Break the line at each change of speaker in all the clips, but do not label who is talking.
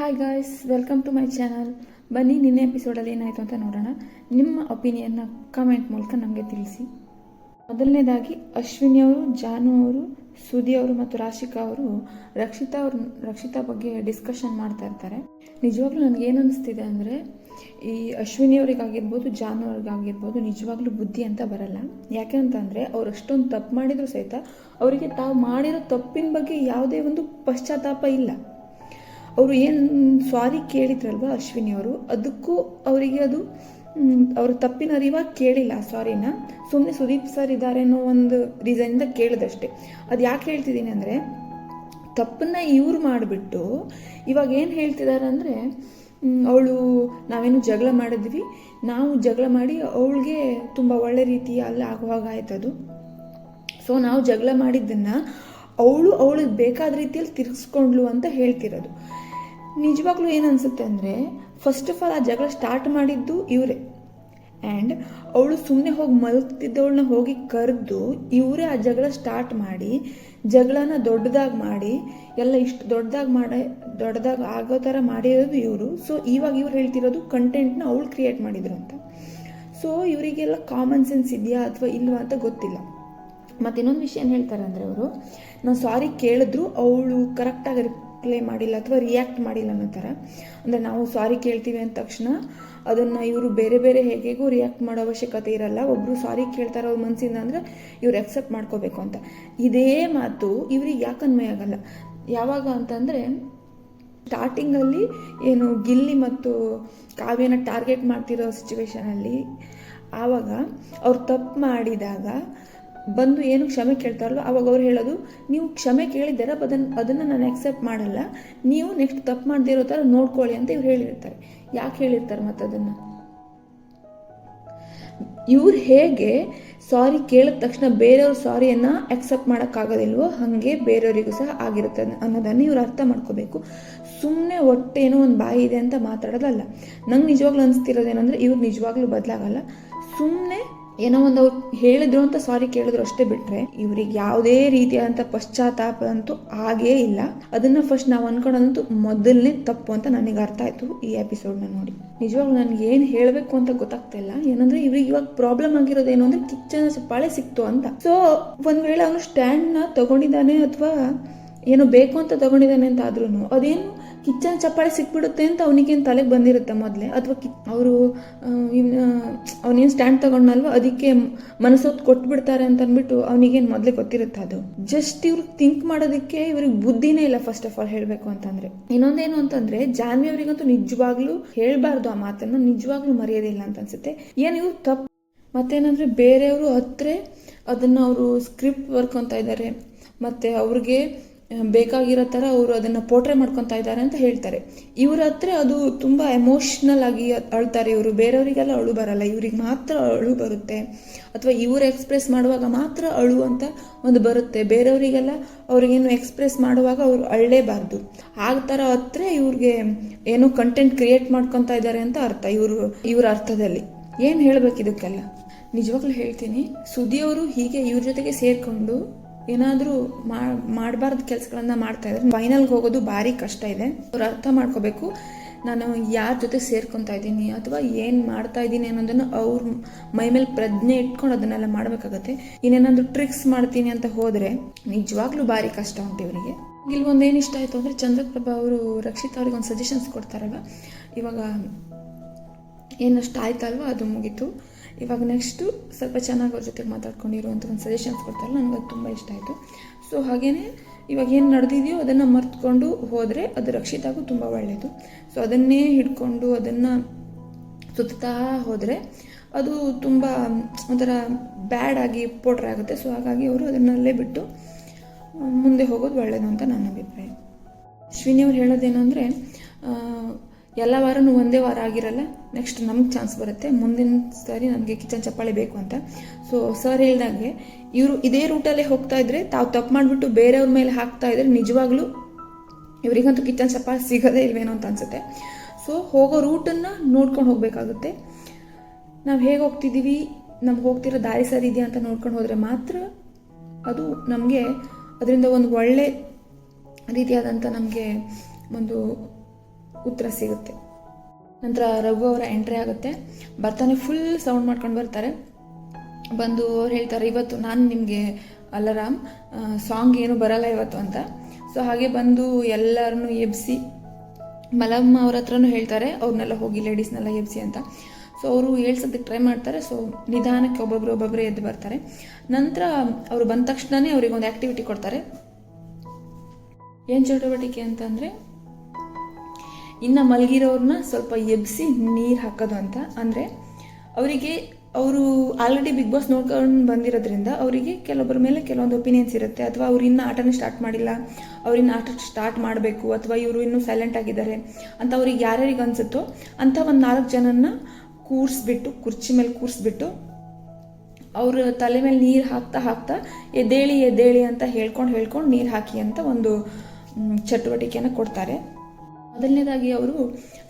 Hi guys welcome to my channel ಬನ್ನಿ, ನಿನ್ನೆ ಎಪಿಸೋಡಲ್ಲಿ ಏನಾಯಿತು ಅಂತ ನೋಡೋಣ. ನಿಮ್ಮ ಒಪಿನಿಯನ್ನ ಕಮೆಂಟ್ ಮೂಲಕ ನಮಗೆ ತಿಳಿಸಿ. ಮೊದಲನೇದಾಗಿ, ಅಶ್ವಿನಿ ಅವರು, ಜಾನು ಅವರು ಸುದಿ ಅವರು ಮತ್ತು ರಾಶಿಕಾ ಅವರು ರಕ್ಷಿತಾ ಅವ್ರ, ರಕ್ಷಿತಾ ಬಗ್ಗೆ ಡಿಸ್ಕಷನ್ ಮಾಡ್ತಾ ಇರ್ತಾರೆ. ನಿಜವಾಗ್ಲೂ ನನಗೆ ಏನು ಅನಿಸ್ತಿದೆ ಅಂದರೆ, ಈ ಅಶ್ವಿನಿ ಅವರಿಗಾಗಿರ್ಬೋದು, ಜಾನು ಅವ್ರಿಗಾಗಿರ್ಬೋದು ನಿಜವಾಗ್ಲೂ ಬುದ್ಧಿ ಅಂತ ಬರಲ್ಲ. ಯಾಕೆ ಅಂತಂದರೆ ಅವ್ರು ಅಷ್ಟೊಂದು ತಪ್ಪು ಮಾಡಿದರೂ ಸಹಿತ ಅವರಿಗೆ ತಾವು ಮಾಡಿರೋ ತಪ್ಪಿನ ಬಗ್ಗೆ ಯಾವುದೇ ಒಂದು ಪಶ್ಚಾತ್ತಾಪ ಇಲ್ಲ. ಅವರು ಏನು ಸಾರಿ ಕೇಳಿದ್ರಲ್ವ ಅಶ್ವಿನಿ ಅವರು? ಅದಕ್ಕೂ ಅವರಿಗೆ ಅದು ಅವರು ತಪ್ಪಿನ ಅರಿವಾಗ ಕೇಳಿಲ್ಲ ಸಾರಿನ ಸುಮ್ಮನೆ ಸುದೀಪ್ ಸರ್ ಇದ್ದಾರೆ ಅನ್ನೋ ಒಂದು ರೀಸನಿಂದ ಕೇಳಿದಷ್ಟೇ. ಅದು ಯಾಕೆ ಹೇಳ್ತಿದ್ದೀನಿ ಅಂದರೆ, ತಪ್ಪನ್ನ ಇವ್ರು ಮಾಡಿಬಿಟ್ಟು ಇವಾಗ ಏನು ಹೇಳ್ತಿದ್ದಾರೆ ಅಂದರೆ ಅವಳು ನಾವೇನು ಜಗಳ ಮಾಡಿದ್ವಿ. ನಾವು ಜಗಳ ಮಾಡಿ ಅವಳಿಗೆ ತುಂಬ ಒಳ್ಳೆ ರೀತಿ ಅಲ್ಲಿ ಆಗುವಾಗ ಆಯ್ತದು ಸೊ ನಾವು ಜಗಳ ಮಾಡಿದ್ದನ್ನು ಅವಳು ಅವಳಿಗೆ ಬೇಕಾದ ರೀತಿಯಲ್ಲಿ ತಿರ್ಗಿಸ್ಕೊಂಡ್ಲು ಅಂತ ಹೇಳ್ತಿರೋದು. ನಿಜವಾಗ್ಲೂ ಏನು ಅನಿಸುತ್ತೆ ಅಂದರೆ ಫಸ್ಟ್ ಆಫ್ ಆಲ್ ಆ ಜಗಳ ಸ್ಟಾರ್ಟ್ ಮಾಡಿದ್ದು ಇವರೇ. ಆ್ಯಂಡ್ ಅವಳು ಸುಮ್ಮನೆ ಹೋಗಿ ಮಲಗ್ತಿದ್ದವಳನ್ನ ಹೋಗಿ ಕರೆದು ಇವರೇ ಆ ಜಗಳ ಸ್ಟಾರ್ಟ್ ಮಾಡಿ, ಜಗಳನ ದೊಡ್ಡದಾಗಿ ಮಾಡಿ, ಎಲ್ಲ ಇಷ್ಟು ದೊಡ್ಡದಾಗಿ ಮಾಡಿ, ದೊಡ್ಡದಾಗಿ ಆಗೋ ಥರ ಮಾಡಿರೋದು ಇವರು. ಸೊ ಇವಾಗ ಇವ್ರು ಹೇಳ್ತಿರೋದು ಕಂಟೆಂಟ್ನ ಅವಳು ಕ್ರಿಯೇಟ್ ಮಾಡಿದ್ರು ಅಂತ. ಸೊ ಇವರಿಗೆಲ್ಲ ಕಾಮನ್ ಸೆನ್ಸ್ ಇದೆಯಾ ಅಥವಾ ಇಲ್ವಾ ಅಂತ ಗೊತ್ತಿಲ್ಲ. ಮತ್ತು ಇನ್ನೊಂದು ವಿಷಯ ಏನು ಹೇಳ್ತಾರೆ ಅಂದರೆ ಅವರು, ನಾನು ಸಾರಿ ಕೇಳಿದ್ರು ಅವಳು ಕರೆಕ್ಟಾಗಿ ರಿಪ್ಲೈ ಮಾಡಿಲ್ಲ ಅಥವಾ ರಿಯಾಕ್ಟ್ ಮಾಡಿಲ್ಲ ಅನ್ನೋ ಥರ. ಅಂದರೆ ನಾವು ಸಾರಿ ಕೇಳ್ತೀವಿ ಅಂದ ತಕ್ಷಣ ಅದನ್ನು ಇವರು ಬೇರೆ ಬೇರೆ ಹೇಗೆಗೂ ರಿಯಾಕ್ಟ್ ಮಾಡೋ ಅವಶ್ಯಕತೆ ಇರಲ್ಲ. ಒಬ್ಬರು ಸಾರಿ ಕೇಳ್ತಾರೆ ಅವ್ರ ಮನಸ್ಸಿಂದ ಅಂದರೆ ಇವ್ರು ಅಕ್ಸೆಪ್ಟ್ ಮಾಡ್ಕೋಬೇಕು ಅಂತ. ಇದೇ ಮಾತು ಇವ್ರಿಗೆ ಯಾಕೆ ಅನ್ವಯ ಆಗಲ್ಲ. ಯಾವಾಗ ಅಂತಂದರೆ ಸ್ಟಾರ್ಟಿಂಗಲ್ಲಿ ಏನು ಗಿಲ್ಲಿ ಮತ್ತು ಕಾವ್ಯನ ಟಾರ್ಗೆಟ್ ಮಾಡ್ತಿರೋ ಸಿಚುವೇಶನಲ್ಲಿ ಆವಾಗ ಅವ್ರು ತಪ್ಪು ಮಾಡಿದಾಗ ಬಂದು ಏನು ಕ್ಷಮೆ ಕೇಳ್ತಾರಲ್ಲ, ಅವಾಗ ಅವ್ರು ಹೇಳೋದು, ನೀವು ಕ್ಷಮೆ ಕೇಳಿದ್ದೀರ ಅದನ್ನು ಅದನ್ನು ನಾನು ಅಕ್ಸೆಪ್ಟ್ ಮಾಡಲ್ಲ. ನೀವು ನೆಕ್ಸ್ಟ್ ತಪ್ಪು ಮಾಡದೇ ಇರೋ ಥರ ನೋಡ್ಕೊಳ್ಳಿ ಅಂತ ಇವ್ರು ಹೇಳಿರ್ತಾರೆ. ಯಾಕೆ ಹೇಳಿರ್ತಾರೆ ಮತ್ತು ಅದನ್ನು? ಇವ್ರು ಹೇಗೆ ಸಾರಿ ಕೇಳಿದ ತಕ್ಷಣ ಬೇರೆಯವ್ರ ಸಾರಿಯನ್ನು ಅಕ್ಸೆಪ್ಟ್ ಮಾಡೋಕ್ಕಾಗೋದಿಲ್ವೋ ಹಾಗೆ ಬೇರೆಯವರಿಗೂ ಸಹ ಆಗಿರುತ್ತೆ ಅನ್ನೋ- ಅನ್ನೋದನ್ನು ಇವ್ರು ಅರ್ಥ ಮಾಡ್ಕೋಬೇಕು. ಸುಮ್ಮನೆ ಹೊಟ್ಟೆನೋ ಒಂದು ಬಾಯಿ ಇದೆ ಅಂತ ಮಾತಾಡೋದಲ್ಲ. ನಂಗೆ ನಿಜವಾಗ್ಲೂ ಅನಿಸ್ತಿರೋದೇನೆಂದರೆ ಇವ್ರು ನಿಜವಾಗ್ಲೂ ಬದಲಾಗಲ್ಲ. ಸುಮ್ಮನೆ ಏನೋ ಒಂದು ಅವ್ರು ಹೇಳಿದ್ರು ಅಂತ ಸಾರಿ ಕೇಳಿದ್ರು ಅಷ್ಟೇ ಬಿಟ್ರೆ ಇವ್ರಿಗೆ ಯಾವುದೇ ರೀತಿಯಾದಂಥ ಪಶ್ಚಾತ್ತಾಪ ಅಂತೂ ಆಗೇ ಇಲ್ಲ. ಅದನ್ನ ಫಸ್ಟ್ ನಾವು ಅನ್ಕೊಳ್ಳೋದಂತೂ ಮೊದಲನೇ ತಪ್ಪು ಅಂತ ನನಗೆ ಅರ್ಥ ಆಯ್ತು ಈ ಎಪಿಸೋಡ್ನ ನೋಡಿ. ನಿಜವಾಗ್ಲೂ ನನ್ಗೆ ಏನು ಹೇಳಬೇಕು ಅಂತ ಗೊತ್ತಾಗ್ತಾ ಇಲ್ಲ. ಏನಂದ್ರೆ ಇವ್ರಿಗೆ ಇವಾಗ ಪ್ರಾಬ್ಲಮ್ ಆಗಿರೋದೇನು ಅಂದ್ರೆ ಕಿಚ್ಚನ ಚಪ್ಪಾಳೆ ಸಿಕ್ತು ಅಂತ. ಸೊ ಒಂದ್ ವೇಳೆ ಅವನು ನ ತಗೊಂಡಿದ್ದಾನೆ ಅಥವಾ ಏನೋ ಬೇಕು ಅಂತ ತಗೊಂಡಿದ್ದಾನೆ ಅಂತ ಆದ್ರೂ ಅದೇನು ಕಿಚನ್ ಚಪ್ಪಾಳೆ ಸಿಕ್ಬಿಡುತ್ತೆ ಅಂತ ಅವನಿಗೇನು ತಲೆಗೆ ಬಂದಿರುತ್ತೆ ಮೊದಲೇ? ಅಥವಾ ಕಿ ಅವರು ಅವನೇನು ಸ್ಟ್ಯಾಂಡ್ ತಗೊಂಡಲ್ವ ಅದಕ್ಕೆ ಮನಸ್ಸೊತ್ತು ಕೊಟ್ಬಿಡ್ತಾರೆ ಅಂತ ಅಂದ್ಬಿಟ್ಟು ಅವನಿಗೇನು ಮೊದಲೇ ಗೊತ್ತಿರುತ್ತೆ ಅದು? ಜಸ್ಟ್ ಇವ್ರು ಥಿಂಕ್ ಮಾಡೋದಕ್ಕೆ ಇವ್ರಿಗೆ ಬುದ್ಧಿನೇ ಇಲ್ಲ ಫಸ್ಟ್ ಆಫ್ ಆಲ್ ಹೇಳಬೇಕು ಅಂತಂದ್ರೆ. ಇನ್ನೊಂದೇನು ಅಂತಂದ್ರೆ ಜಾನ್ವಿ ಅವರಿಗಂತೂ ನಿಜವಾಗ್ಲೂ ಹೇಳಬಾರ್ದು ಆ ಮಾತನ್ನ, ನಿಜವಾಗ್ಲೂ ಮರೆಯೋದಿಲ್ಲ ಅಂತ ಅನ್ಸುತ್ತೆ. ಏನು ಇವ್ರು ತಪ್ಪು? ಮತ್ತೇನಂದ್ರೆ ಬೇರೆಯವರು ಹತ್ರ ಅದನ್ನು ಅವರು ಸ್ಕ್ರಿಪ್ಟ್ ವರ್ಕ್ ಅಂತ ಇದ್ದಾರೆ ಮತ್ತೆ ಅವ್ರಿಗೆ ಬೇಕಾಗಿರೋ ಥರ ಅವರು ಅದನ್ನು ಪೋಟ್ರೆ ಮಾಡ್ಕೊತಾ ಇದ್ದಾರೆ ಅಂತ ಹೇಳ್ತಾರೆ. ಇವ್ರ ಹತ್ರ ಅದು ತುಂಬ ಎಮೋಷ್ನಲ್ ಆಗಿ ಅಳ್ತಾರೆ ಇವರು. ಬೇರೆಯವರಿಗೆಲ್ಲ ಅಳು ಬರಲ್ಲ. ಇವ್ರಿಗೆ ಮಾತ್ರ ಅಳು ಬರುತ್ತೆ. ಅಥವಾ ಇವರು ಎಕ್ಸ್ಪ್ರೆಸ್ ಮಾಡುವಾಗ ಮಾತ್ರ ಅಳು ಅಂತ ಒಂದು ಬರುತ್ತೆ. ಬೇರೆಯವರಿಗೆಲ್ಲ ಅವ್ರಿಗೇನು ಎಕ್ಸ್ಪ್ರೆಸ್ ಮಾಡುವಾಗ ಅವ್ರು ಅಳ್ಳೇಬಾರ್ದು. ಆ ಥರ ಹತ್ರ ಇವ್ರಿಗೆ ಏನು ಕಂಟೆಂಟ್ ಕ್ರಿಯೇಟ್ ಮಾಡ್ಕೊತಾ ಇದ್ದಾರೆ ಅಂತ ಅರ್ಥ ಇವರು, ಇವ್ರ ಅರ್ಥದಲ್ಲಿ. ಏನು ಹೇಳ್ಬೇಕು ಇದಕ್ಕೆಲ್ಲ ನಿಜವಾಗ್ಲೂ ಹೇಳ್ತೀನಿ. ಸುದಿಯವರು ಹೀಗೆ ಇವ್ರ ಜೊತೆಗೆ ಸೇರ್ಕೊಂಡು ಏನಾದರೂ ಮಾಡಬಾರ್ದು ಕೆಲಸಗಳನ್ನ ಮಾಡ್ತಾ ಇದ್ದಾರೆ ಫೈನಲ್ಗೆ ಹೋಗೋದು ಭಾರಿ ಕಷ್ಟ ಇದೆ. ಅವ್ರು ಅರ್ಥ ಮಾಡ್ಕೋಬೇಕು, ನಾನು ಯಾರ ಜೊತೆ ಸೇರ್ಕೊತಾ ಇದ್ದೀನಿ ಅಥವಾ ಏನು ಮಾಡ್ತಾ ಇದ್ದೀನಿ ಅನ್ನೋದನ್ನು ಅವ್ರ ಮೈ ಮೇಲೆ ಪ್ರಜ್ಞೆ ಇಟ್ಕೊಂಡು ಅದನ್ನೆಲ್ಲ ಮಾಡಬೇಕಾಗತ್ತೆ. ಇನ್ನೇನಾದರೂ ಟ್ರಿಕ್ಸ್ ಮಾಡ್ತೀನಿ ಅಂತ ಹೋದರೆ ನಿಜವಾಗ್ಲೂ ಭಾರಿ ಕಷ್ಟ ಉಂಟು ಇವರಿಗೆ. ಇಲ್ಲಿ ಏನು ಇಷ್ಟ ಆಯಿತು ಅಂದರೆ ಚಂದ್ರಪ್ರಭಾ ಅವರು ರಕ್ಷಿತ್ ಅವ್ರಿಗೆ ಒಂದು ಸಜೆಷನ್ಸ್ ಕೊಡ್ತಾರಲ್ವ? ಇವಾಗ ಏನಷ್ಟು ಆಯ್ತಲ್ವ ಅದು ಮುಗೀತು. ಇವಾಗ ನೆಕ್ಸ್ಟು ಸ್ವಲ್ಪ ಚೆನ್ನಾಗಿ ಅವ್ರ ಜೊತೆಗೆ ಮಾತಾಡ್ಕೊಂಡಿರುವಂಥ ಒಂದು ಸಜೆಷನ್ಸ್ ಕೊಡ್ತಾರಲ್ಲ ನನಗೆ ತುಂಬ ಇಷ್ಟ ಆಯಿತು. ಸೊ ಹಾಗೆಯೇ ಇವಾಗ ಏನು ನಡೆದಿದೆಯೋ ಅದನ್ನು ಮರ್ತ್ಕೊಂಡು ಹೋದರೆ ಅದು ರಕ್ಷಿತಾಗೂ ತುಂಬ ಒಳ್ಳೆಯದು ಸೊ ಅದನ್ನೇ ಹಿಡ್ಕೊಂಡು ಅದನ್ನು ಸುತ್ತಾ ಹೋದರೆ ಅದು ತುಂಬ ಒಂಥರ ಬ್ಯಾಡ್ ಆಗಿ ಪೋಟ್ರೆ ಆಗುತ್ತೆ. ಸೊ ಹಾಗಾಗಿ ಅವರು ಅದನ್ನಲ್ಲೇ ಬಿಟ್ಟು, ಮುಂದೆ ಹೋಗೋದು ಒಳ್ಳೆಯದು ಅಂತ ನನ್ನ ಅಭಿಪ್ರಾಯ. ಅಶ್ವಿನಿ ಅವ್ರು ಹೇಳೋದೇನೆಂದರೆ ಎಲ್ಲ ವಾರನೂ ಒಂದೇ ವಾರ ಆಗಿರಲ್ಲ ನೆಕ್ಸ್ಟ್ ನಮ್ಗೆ ಚಾನ್ಸ್ ಬರುತ್ತೆ. ಮುಂದಿನ ಸಾರಿ ನನಗೆ ಕಿಚನ್ ಚಪ್ಪಾಳೆ ಬೇಕು ಅಂತ. ಸೊ ಸರ್ ಹೇಳ್ದಂಗೆ, ಇವರು ಇದೇ ರೂಟಲ್ಲೇ ಹೋಗ್ತಾ ಇದ್ರೆ ತಾವು ತಪ್ಪು ಮಾಡಿಬಿಟ್ಟು ಬೇರೆಯವ್ರ ಮೇಲೆ ಹಾಕ್ತಾ ಇದ್ರೆ ನಿಜವಾಗ್ಲೂ ಇವರಿಗಂತೂ ಕಿಚನ್ ಚಪ್ಪಾಳೆ ಸಿಗೋದೇ ಇಲ್ವೇನೋ ಅಂತ ಅನ್ಸುತ್ತೆ. ಸೊ ಹೋಗೋ ರೂಟನ್ನು ನೋಡ್ಕೊಂಡು ಹೋಗಬೇಕಾಗುತ್ತೆ. ನಾವು ಹೇಗೆ ಹೋಗ್ತಿದ್ದೀವಿ? ನಮ್ಗೆ ಹೋಗ್ತಿರೋ ದಾರಿ ಸರಿ ಇದೆಯಾ ಅಂತ ನೋಡ್ಕೊಂಡು ಹೋದರೆ ಮಾತ್ರ ಅದು ನಮಗೆ ಅದರಿಂದ ಒಂದು ಒಳ್ಳೆ ರೀತಿಯಾದಂಥ ನಮಗೆ ಒಂದು ಉತ್ತರ ಸಿಗುತ್ತೆ. ನಂತರ ರಘು ಅವರ ಎಂಟ್ರಿ ಆಗುತ್ತೆ. ಬರ್ತಾನೆ ಫುಲ್ ಸೌಂಡ್ ಮಾಡ್ಕೊಂಡು ಬರ್ತಾರೆ. ಬಂದು ಅವ್ರು ಹೇಳ್ತಾರೆ, ಇವತ್ತು ನಾನು ನಿಮಗೆ ಅಲರಾಮ್ ಸಾಂಗ್ ಏನು ಬರಲ್ಲ ಇವತ್ತು ಅಂತ. ಸೊ ಹಾಗೆ ಬಂದು ಎಲ್ಲರನ್ನು ಎಬ್ಸಿ, ಮಲಮ್ಮ ಅವ್ರ ಹತ್ರನೂ ಹೇಳ್ತಾರೆ, ಅವ್ರನ್ನೆಲ್ಲ ಹೋಗಿ ಲೇಡೀಸ್ನೆಲ್ಲ ಎಬ್ಸಿ ಅಂತ. ಸೊ ಅವರು ಹೇಳ್ಸೋದಕ್ಕೆ ಟ್ರೈ ಮಾಡ್ತಾರೆ. ಸೊ ನಿಧಾನಕ್ಕೆ ಒಬ್ಬೊಬ್ರು ಒಬ್ಬೊಬ್ಬರೇ ಎದ್ದು ಬರ್ತಾರೆ. ನಂತರ ಅವರು ಬಂದ ತಕ್ಷಣನೇ ಅವ್ರಿಗೆ ಒಂದು ಆ್ಯಕ್ಟಿವಿಟಿ ಕೊಡ್ತಾರೆ. ಏನು ಚಟುವಟಿಕೆ ಅಂತಂದರೆ ಇನ್ನು ಮಲಗಿರೋರನ್ನ ಸ್ವಲ್ಪ ಎಬ್ಸಿ ನೀರು ಹಾಕೋದು ಅಂತ. ಅಂದರೆ ಅವರಿಗೆ ಅವರು ಆಲ್ರೆಡಿ ಬಿಗ್ ಬಾಸ್ ನೋಡ್ಕೊಂಡು ಬಂದಿರೋದ್ರಿಂದ ಅವರಿಗೆ ಕೆಲವೊಬ್ಬರ ಮೇಲೆ ಕೆಲವೊಂದು ಒಪಿನಿಯನ್ಸ್ ಇರುತ್ತೆ. ಅಥವಾ ಅವ್ರು ಇನ್ನೂ ಆಟನೇ ಸ್ಟಾರ್ಟ್ ಮಾಡಿಲ್ಲ ಅವ್ರಿನ್ನ ಆಟ ಸ್ಟಾರ್ಟ್ ಮಾಡಬೇಕು, ಅಥವಾ ಇವರು ಇನ್ನೂ ಸೈಲೆಂಟ್ ಆಗಿದ್ದಾರೆ ಅಂತ ಅವ್ರಿಗೆ ಯಾರ್ಯಾರಿಗೆ ಅನಿಸುತ್ತೋ ಅಂಥ ಒಂದು ನಾಲ್ಕು ಜನನ್ನ ಕೂರಿಸ್ಬಿಟ್ಟು, ಕುರ್ಚಿ ಮೇಲೆ ಕೂರಿಸ್ಬಿಟ್ಟು ಅವ್ರ ತಲೆ ಮೇಲೆ ನೀರು ಹಾಕ್ತಾ ಹಾಕ್ತಾ ಎದ್ದೇಳಿ ಎದ್ದೇಳಿ ಅಂತ ಹೇಳ್ಕೊಂಡು ಹೇಳ್ಕೊಂಡು ನೀರು ಹಾಕಿ ಅಂತ ಒಂದು ಚಟುವಟಿಕೆಯನ್ನು ಕೊಡ್ತಾರೆ. ಮೊದಲನೇದಾಗಿ ಅವರು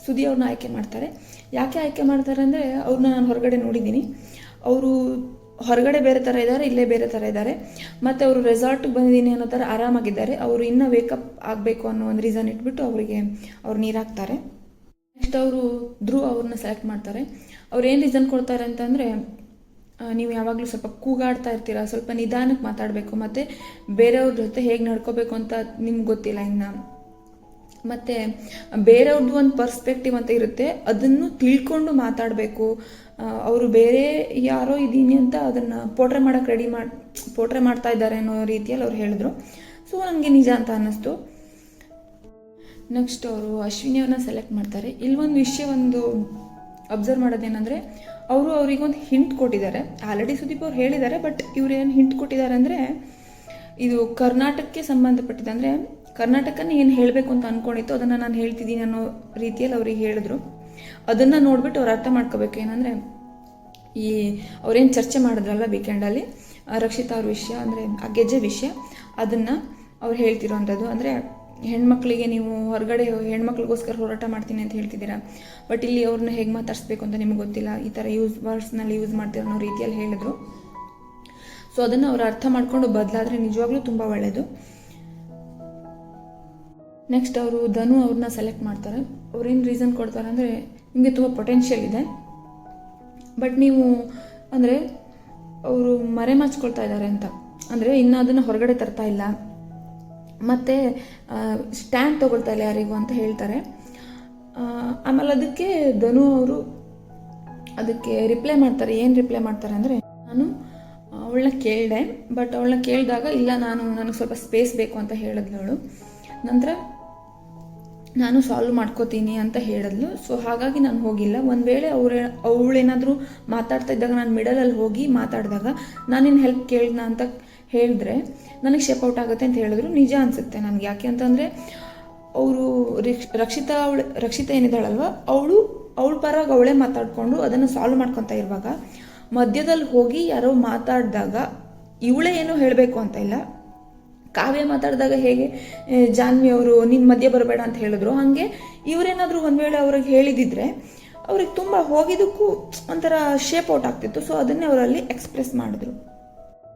ಸುದಿ ಅವ್ರನ್ನ ಆಯ್ಕೆ ಮಾಡ್ತಾರೆ. ಯಾಕೆ ಆಯ್ಕೆ ಮಾಡ್ತಾರೆ ಅಂದರೆ ಅವ್ರನ್ನ ನಾನು ಹೊರಗಡೆ ನೋಡಿದ್ದೀನಿ. ಅವರು ಹೊರಗಡೆ ಬೇರೆ ಥರ ಇದ್ದಾರೆ, ಇಲ್ಲೇ ಬೇರೆ ಥರ ಇದ್ದಾರೆ. ಮತ್ತು ಅವರು ರೆಸಾರ್ಟ್ಗೆ ಬಂದಿದ್ದೀನಿ ಅನ್ನೋ ಥರ ಆರಾಮಾಗಿದ್ದಾರೆ. ಅವರು ಇನ್ನೂ ವೇಕಪ್ ಆಗಬೇಕು ಅನ್ನೋ ಒಂದು ರೀಸನ್ ಇಟ್ಬಿಟ್ಟು ಅವರಿಗೆ ಅವ್ರು ನೀರಾಕ್ತಾರೆ ನೆಕ್ಸ್ಟ್ ಅವರು ಧ್ರುವ ಅವ್ರನ್ನ ಸೆಲೆಕ್ಟ್ ಮಾಡ್ತಾರೆ. ಅವ್ರು ಏನು ರೀಸನ್ ಕೊಡ್ತಾರೆ ಅಂತಂದರೆ ನೀವು ಯಾವಾಗಲೂ ಸ್ವಲ್ಪ ಕೂಗಾಡ್ತಾ ಇರ್ತೀರಾ, ಸ್ವಲ್ಪ ನಿಧಾನಕ್ಕೆ ಮಾತಾಡಬೇಕು, ಮತ್ತು ಬೇರೆಯವ್ರ ಜೊತೆ ಹೇಗೆ ನಡ್ಕೋಬೇಕು ಅಂತ ನಿಮ್ಗೆ ಗೊತ್ತಿಲ್ಲ ಇನ್ನು. ಮತ್ತು ಬೇರೆಯವ್ರದ್ದು ಒಂದು ಪರ್ಸ್ಪೆಕ್ಟಿವ್ ಅಂತ ಇರುತ್ತೆ, ಅದನ್ನು ತಿಳ್ಕೊಂಡು ಮಾತಾಡಬೇಕು. ಅವರು ಬೇರೆ ಯಾರೋ ಇದ್ದೀನಿ ಅಂತ ಅದನ್ನು ಪೋಟ್ರೆ ಮಾಡೋಕ್ಕೆ ರೆಡಿ ಮಾಡಿ ಪೋಟ್ರೆ ಮಾಡ್ತಾ ಇದ್ದಾರೆ ಅನ್ನೋ ರೀತಿಯಲ್ಲಿ ಅವ್ರು ಹೇಳಿದ್ರು. ಸೊ ನನಗೆ ನಿಜ ಅಂತ ಅನ್ನಿಸ್ತು. ನೆಕ್ಸ್ಟ್ ಅವರು ಅಶ್ವಿನಿ ಅವ್ರನ್ನ ಸೆಲೆಕ್ಟ್ ಮಾಡ್ತಾರೆ. ಇಲ್ಲಿ ಒಂದು ವಿಷಯ ಒಂದು ಅಬ್ಸರ್ವ್ ಮಾಡೋದೇನೆಂದರೆ, ಅವರು ಅವರಿಗೊಂದು ಹಿಂಟ್ ಕೊಟ್ಟಿದ್ದಾರೆ. ಆಲ್ರೆಡಿ ಸುದೀಪ್ ಅವ್ರು ಹೇಳಿದ್ದಾರೆ ಬಟ್ ಇವ್ರು ಏನು ಹಿಂಟ್ ಕೊಟ್ಟಿದ್ದಾರೆ ಅಂದರೆ, ಇದು ಕರ್ನಾಟಕಕ್ಕೆ ಸಂಬಂಧಪಟ್ಟಿದೆ ಅಂದರೆ ಕರ್ನಾಟಕನ ಏನು ಹೇಳಬೇಕು ಅಂತ ಅನ್ಕೊಂಡಿತ್ತು ಅದನ್ನು ನಾನು ಹೇಳ್ತಿದ್ದೀನಿ ಅನ್ನೋ ರೀತಿಯಲ್ಲಿ ಅವ್ರಿಗೆ ಹೇಳಿದ್ರು. ಅದನ್ನು ನೋಡ್ಬಿಟ್ಟು ಅವ್ರು ಅರ್ಥ ಮಾಡ್ಕೋಬೇಕು ಏನಂದರೆ, ಈ ಅವ್ರೇನು ಚರ್ಚೆ ಮಾಡಿದ್ರಲ್ಲ ವೀಕೆಂಡಲ್ಲಿ ರಕ್ಷಿತಾ ಅವ್ರ ವಿಷಯ ಅಂದರೆ, ಆ ಗೆಜ್ಜೆ ವಿಷಯ, ಅದನ್ನು ಅವ್ರು ಹೇಳ್ತಿರೋವಂಥದ್ದು ಅಂದರೆ, ಹೆಣ್ಮಕ್ಳಿಗೆ ನೀವು ಹೊರಗಡೆ ಹೆಣ್ಮಕ್ಳಿಗೋಸ್ಕರ ಹೋರಾಟ ಮಾಡ್ತೀನಿ ಅಂತ ಹೇಳ್ತಿದ್ದೀರಾ? ಬಟ್ ಇಲ್ಲಿ ಅವ್ರನ್ನ ಹೇಗೆ ಮಾತಾಡಿಸ್ಬೇಕು ಅಂತ ನಿಮಗೆ ಗೊತ್ತಿಲ್ಲ. ಈ ಥರ ಯೂಸ್ ವರ್ಡ್ಸ್ನಲ್ಲಿ ಯೂಸ್ ಮಾಡ್ತೀರ ಅನ್ನೋ ರೀತಿಯಲ್ಲಿ ಹೇಳಿದ್ರು. ಸೊ ಅದನ್ನು ಅವ್ರು ಅರ್ಥ ಮಾಡ್ಕೊಂಡು ಬದಲಾದರೆ ನಿಜವಾಗ್ಲೂ ತುಂಬ ಒಳ್ಳೆಯದು ನೆಕ್ಸ್ಟ್ ಅವರು ಧನು ಅವ್ರನ್ನ ಸೆಲೆಕ್ಟ್ ಮಾಡ್ತಾರೆ. ಅವ್ರೇನು ರೀಸನ್ ಕೊಡ್ತಾರೆ ಅಂದರೆ ನಿಮಗೆ ತುಂಬ ಪೊಟೆನ್ಷಿಯಲ್ ಇದೆ. ಬಟ್ ನೀವು ಅಂದರೆ ಅವರು ಮರೆ ಮಾಚ್ಕೊಳ್ತಾ ಇದ್ದಾರೆ ಅಂತ. ಅಂದರೆ ಇನ್ನು ಅದನ್ನು ಹೊರಗಡೆ ತರ್ತಾ ಇಲ್ಲ. ಮತ್ತು ಸ್ಟ್ಯಾಂಡ್ ತೊಗೊಳ್ತಾ ಇಲ್ಲ ಯಾರಿಗೂ ಅಂತ ಹೇಳ್ತಾರೆ. ಆಮೇಲೆ ಅದಕ್ಕೆ ಧನು ಅವರು ಅದಕ್ಕೆ ರಿಪ್ಲೈ ಮಾಡ್ತಾರೆ. ಏನು ರಿಪ್ಲೈ ಮಾಡ್ತಾರೆ ಅಂದರೆ, ನಾನು ಅವಳನ್ನ ಕೇಳಿದೆ ಬಟ್ ಅವಳನ್ನ ಕೇಳಿದಾಗ ಇಲ್ಲ, ನಾನು, ನನಗೆ ಸ್ವಲ್ಪ ಸ್ಪೇಸ್ ಬೇಕು ಅಂತ ಹೇಳಿದ್ಲು ಅವಳು. ನಂತರ ನಾನು ಸಾಲ್ವ್ ಮಾಡ್ಕೋತೀನಿ ಅಂತ ಹೇಳಿದ್ಲು. ಸೊ ಹಾಗಾಗಿ ನಾನು ಹೋಗಿಲ್ಲ. ಒಂದು ವೇಳೆ ಅವ್ರ, ಅವಳೇನಾದರೂ ಮಾತಾಡ್ತಾ ಇದ್ದಾಗ ನಾನು ಮಿಡಲಲ್ಲಿ ಹೋಗಿ ಮಾತಾಡಿದಾಗ ನಾನಿನ್ನು ಹೆಲ್ಪ್ ಕೇಳಿದ್ನ ಅಂತ ಹೇಳಿದ್ರೆ ನನಗೆ ಶೇಪ್ ಔಟ್ ಆಗುತ್ತೆ ಅಂತ ಹೇಳಿದ್ರು. ನಿಜ ಅನಿಸುತ್ತೆ ನನಗೆ. ಯಾಕೆ ಅಂತಂದರೆ ಅವರು ರಕ್ಷಿತಾ ಅವಳು, ರಕ್ಷಿತಾ ಏನಿದ್ದಾಳಲ್ವ? ಅವಳು, ಅವಳ ಪರವಾಗಿ ಅವಳೇ ಮಾತಾಡಿಕೊಂಡು ಅದನ್ನು ಸಾಲ್ವ್ ಮಾಡ್ಕೊತಾ ಇರುವಾಗ ಮಧ್ಯದಲ್ಲಿ ಹೋಗಿ ಯಾರೋ ಮಾತಾಡಿದಾಗ ಇವಳೇ ಏನೂ ಹೇಳಬೇಕು ಅಂತ ಇಲ್ಲ. ಕಾವ್ಯ ಮಾತಾಡಿದಾಗ ಹೇಗೆ ಜಾನ್ವಿ ಅವರು ನಿನ್ನ ಮಧ್ಯೆ ಬರಬೇಡ ಅಂತ ಹೇಳಿದ್ರು. ಹಾಗೆ ಇವರೇನಾದರೂ ಒಂದು ವೇಳೆ ಅವ್ರಿಗೆ ಹೇಳಿದಿದ್ರೆ, ಅವ್ರಿಗೆ ತುಂಬ ಹೋಗಿದ್ದಕ್ಕೂ ಒಂಥರ ಶೇಪ್ ಔಟ್ ಆಗ್ತಿತ್ತು. ಸೊ ಅದನ್ನೇ ಅವರಲ್ಲಿ ಎಕ್ಸ್ಪ್ರೆಸ್ ಮಾಡಿದ್ರು.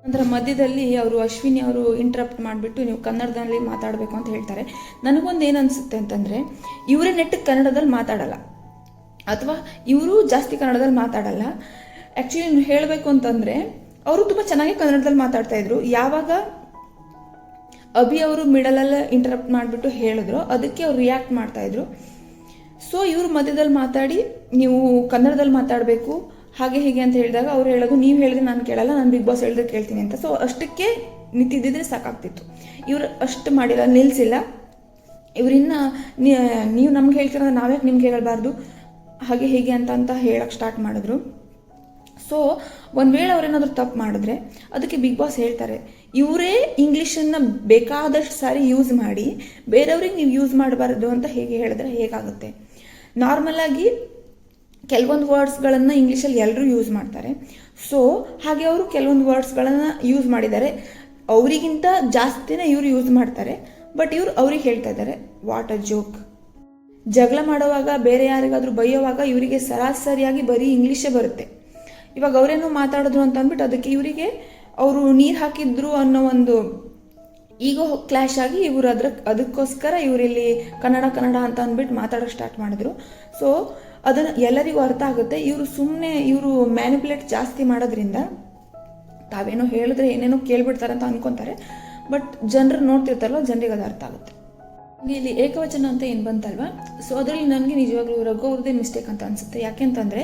ನಂತರ ಮಧ್ಯದಲ್ಲಿ ಅವರು ಅಶ್ವಿನಿ ಅವರು ಇಂಟ್ರಪ್ಟ್ ಮಾಡಿಬಿಟ್ಟು, ನೀವು ಕನ್ನಡದಲ್ಲಿ ಮಾತಾಡಬೇಕು ಅಂತ ಹೇಳ್ತಾರೆ. ನನಗೊಂದು ಏನು ಅನಿಸುತ್ತೆ ಅಂತಂದರೆ, ಇವರೇ ನೆಟ್ಟಿಗೆ ಕನ್ನಡದಲ್ಲಿ ಮಾತಾಡಲ್ಲ. ಅಥವಾ ಇವರು ಜಾಸ್ತಿ ಕನ್ನಡದಲ್ಲಿ ಮಾತಾಡಲ್ಲ. ಆ್ಯಕ್ಚುಲಿ ಹೇಳಬೇಕು ಅಂತಂದರೆ, ಅವರು ತುಂಬ ಚೆನ್ನಾಗಿ ಕನ್ನಡದಲ್ಲಿ ಮಾತಾಡ್ತಾ ಇದ್ರು. ಯಾವಾಗ ಅಭಿ ಅವರು ಮಿಡಲಲ್ಲಿ ಇಂಟರಪ್ಟ್ ಮಾಡಿಬಿಟ್ಟು ಹೇಳಿದ್ರು. ಅದಕ್ಕೆ ಅವ್ರು ರಿಯಾಕ್ಟ್ ಮಾಡ್ತಾ ಇದ್ರು. ಸೊ ಇವ್ರು ಮಧ್ಯದಲ್ಲಿ ಮಾತಾಡಿ, ನೀವು ಕನ್ನಡದಲ್ಲಿ ಮಾತಾಡಬೇಕು, ಹಾಗೆ ಹೀಗೆ ಅಂತ ಹೇಳಿದಾಗ ಅವ್ರು ಹೇಳೋದು, ನೀವು ಹೇಳಿದ್ರೆ ನಾನು ಕೇಳಲ್ಲ, ನಾನು ಬಿಗ್ ಬಾಸ್ ಹೇಳಿದ್ರೆ ಕೇಳ್ತೀನಿ ಅಂತ. ಸೊ ಅಷ್ಟಕ್ಕೆ ನಿಂತಿದ್ದಿದ್ರೆ ಸಾಕಾಗ್ತಿತ್ತು. ಇವ್ರು ಅಷ್ಟು ಮಾಡಿಲ್ಲ ನಿಲ್ಲಿಸಿಲ್ಲ ಇವರಿನ್ನ ನೀವು ನಮ್ಗೆ ಹೇಳ್ತೀರ ನಾವ್ಯಾಕೆ ನಿಮ್ಗೆ ಹೇಳಬಾರ್ದು ಹಾಗೆ ಹೀಗೆ ಅಂತ ಅಂತ ಹೇಳಕ್ಕೆ ಸ್ಟಾರ್ಟ್ ಮಾಡಿದ್ರು. ಸೊ ಒಂದು ವೇಳೆ ಅವ್ರೇನಾದರೂ ತಪ್ಪು ಮಾಡಿದ್ರೆ, ಅದಕ್ಕೆ ಬಿಗ್ ಬಾಸ್ ಹೇಳ್ತಾರೆ ಇವರೇ ಇಂಗ್ಲೀಷನ್ನು ಬೇಕಾದಷ್ಟು ಸಾರಿ ಯೂಸ್ ಮಾಡಿ, ಬೇರೆಯವ್ರಿಗೆ ನೀವು ಯೂಸ್ ಮಾಡಬಾರ್ದು ಅಂತ ಹೇಗೆ ಹೇಳಿದ್ರೆ ಹೇಗಾಗುತ್ತೆ? ನಾರ್ಮಲಾಗಿ ಕೆಲವೊಂದು ವರ್ಡ್ಸ್ಗಳನ್ನು ಇಂಗ್ಲೀಷಲ್ಲಿ ಎಲ್ಲರೂ ಯೂಸ್ ಮಾಡ್ತಾರೆ. ಸೊ ಹಾಗೆ ಅವರು ಕೆಲವೊಂದು ವರ್ಡ್ಸ್ಗಳನ್ನು ಯೂಸ್ ಮಾಡಿದ್ದಾರೆ. ಅವರಿಗಿಂತ ಜಾಸ್ತಿನೇ ಇವರು ಯೂಸ್ ಮಾಡ್ತಾರೆ. ಬಟ್ ಇವರು ಅವ್ರಿಗೆ ಹೇಳ್ತಾ ಇದ್ದಾರೆ ವಾಟ್ ಅ ಜೋಕ್ ಜಗಳ ಮಾಡುವಾಗ, ಬೇರೆ ಯಾರಿಗಾದರೂ ಬೈಯೋವಾಗ ಇವರಿಗೆ ಸರಾಸರಿಯಾಗಿ ಬರೀ ಇಂಗ್ಲೀಷೇ ಬರುತ್ತೆ. ಇವಾಗ ಅವರೇನು ಮಾತಾಡಿದ್ರು ಅಂತ ಅಂದ್ಬಿಟ್ಟು ಅದಕ್ಕೆ ಇವರಿಗೆ ಅವರು ನೀರು ಹಾಕಿದ್ರು ಅನ್ನೋ ಒಂದು ಈಗೋ ಕ್ಲಾಶ್ ಆಗಿ ಇವರು ಅದ್ರ, ಅದಕ್ಕೋಸ್ಕರ ಇವರಿಲ್ಲಿ ಕನ್ನಡ ಕನ್ನಡ ಅಂತ ಅಂದ್ಬಿಟ್ಟು ಮಾತಾಡೋಕೆ ಸ್ಟಾರ್ಟ್ ಮಾಡಿದ್ರು. ಸೊ ಅದನ್ನು ಎಲ್ಲರಿಗೂ ಅರ್ಥ ಆಗುತ್ತೆ. ಇವರು ಸುಮ್ಮನೆ ಇವರು ಮ್ಯಾನಿಪುಲೇಟ್ ಜಾಸ್ತಿ ಮಾಡೋದ್ರಿಂದ ತಾವೇನೋ ಹೇಳಿದ್ರೆ ಏನೇನೋ ಕೇಳ್ಬಿಡ್ತಾರೆ ಅಂತ ಅನ್ಕೊಂತಾರೆ. ಬಟ್ ಜನರು ನೋಡ್ತಿರ್ತಾರಲ್ಲ, ಜನರಿಗೆ ಅದು ಅರ್ಥ ಆಗುತ್ತೆ. ಇಲ್ಲಿ ಏಕವಚನ ಅಂತ ಏನು ಬಂತಲ್ವಾ? ಸೊ ಅದರಲ್ಲಿ ನನಗೆ ನಿಜವಾಗ್ಲೂ ರಘು ಅವ್ರದ್ದೇ ಮಿಸ್ಟೇಕ್ ಅಂತ ಅನಿಸುತ್ತೆ. ಯಾಕೆಂತಂದರೆ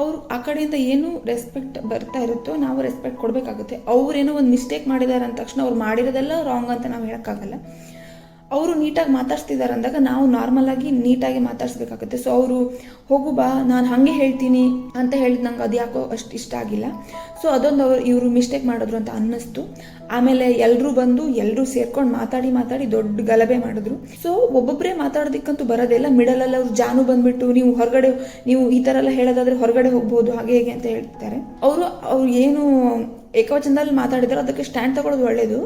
ಅವರು ಆ ಕಡೆಯಿಂದ ಏನು ರೆಸ್ಪೆಕ್ಟ್ ಬರ್ತಾ ಇರುತ್ತೋ ನಾವು ರೆಸ್ಪೆಕ್ಟ್ ಕೊಡಬೇಕಾಗುತ್ತೆ. ಅವ್ರೇನೋ ಒಂದು ಮಿಸ್ಟೇಕ್ ಮಾಡಿದ್ದಾರೆ ಅಂದ ತಕ್ಷಣ ಅವ್ರು ಮಾಡಿರೋದೆಲ್ಲ ರಾಂಗ್ ಅಂತ ನಾವು ಹೇಳೋಕ್ಕಾಗಲ್ಲ. ಅವರು ನೀಟಾಗಿ ಮಾತಾಡ್ಸ್ತಿದ್ದಾರೆ ಅಂದಾಗ ನಾವು ನಾರ್ಮಲ್ ಆಗಿ ನೀಟಾಗಿ ಮಾತಾಡ್ಸ್ಬೇಕಾಗುತ್ತೆ. ಸೊ ಅವರು, ಹೋಗು ಬಾ, ನಾನು ಹಾಗೆ ಹೇಳ್ತೀನಿ ಅಂತ ಹೇಳಿದ್ ನಂಗೆ ಅದು ಯಾಕೋ ಅಷ್ಟು ಇಷ್ಟ ಆಗಿಲ್ಲ. ಸೊ ಅದೊಂದು ಅವರು, ಇವರು ಮಿಸ್ಟೇಕ್ ಮಾಡಿದ್ರು ಅಂತ ಅನ್ನಿಸ್ತು. ಆಮೇಲೆ ಎಲ್ಲರೂ ಬಂದು ಎಲ್ಲರೂ ಸೇರ್ಕೊಂಡು ಮಾತಾಡಿ ಮಾತಾಡಿ ದೊಡ್ಡ ಗಲಭೆ ಮಾಡಿದ್ರು. ಸೊ ಒಬ್ಬೊಬ್ಬರೇ ಮಾತಾಡೋದಕ್ಕಂತೂ ಬರೋದಿಲ್ಲ ಮಿಡಲಲ್ಲಿ ಅವರು ಜಾನು ಬಂದ್ಬಿಟ್ಟು, ನೀವು ಹೊರಗಡೆ, ನೀವು ಈ ಥರ ಎಲ್ಲ ಹೇಳೋದಾದ್ರೆ ಹೊರಗಡೆ ಹೋಗ್ಬೋದು, ಹಾಗೆ, ಹೇಗೆ ಅಂತ ಹೇಳ್ತಾರೆ ಅವರು, ಅವ್ರು ಏನು ಏಕವಚನದಲ್ಲಿ ಮಾತಾಡಿದ್ರೆ ಅದಕ್ಕೆ ಸ್ಟ್ಯಾಂಡ್ ತಗೊಳ್ಳೋದು ಒಳ್ಳೆಯದು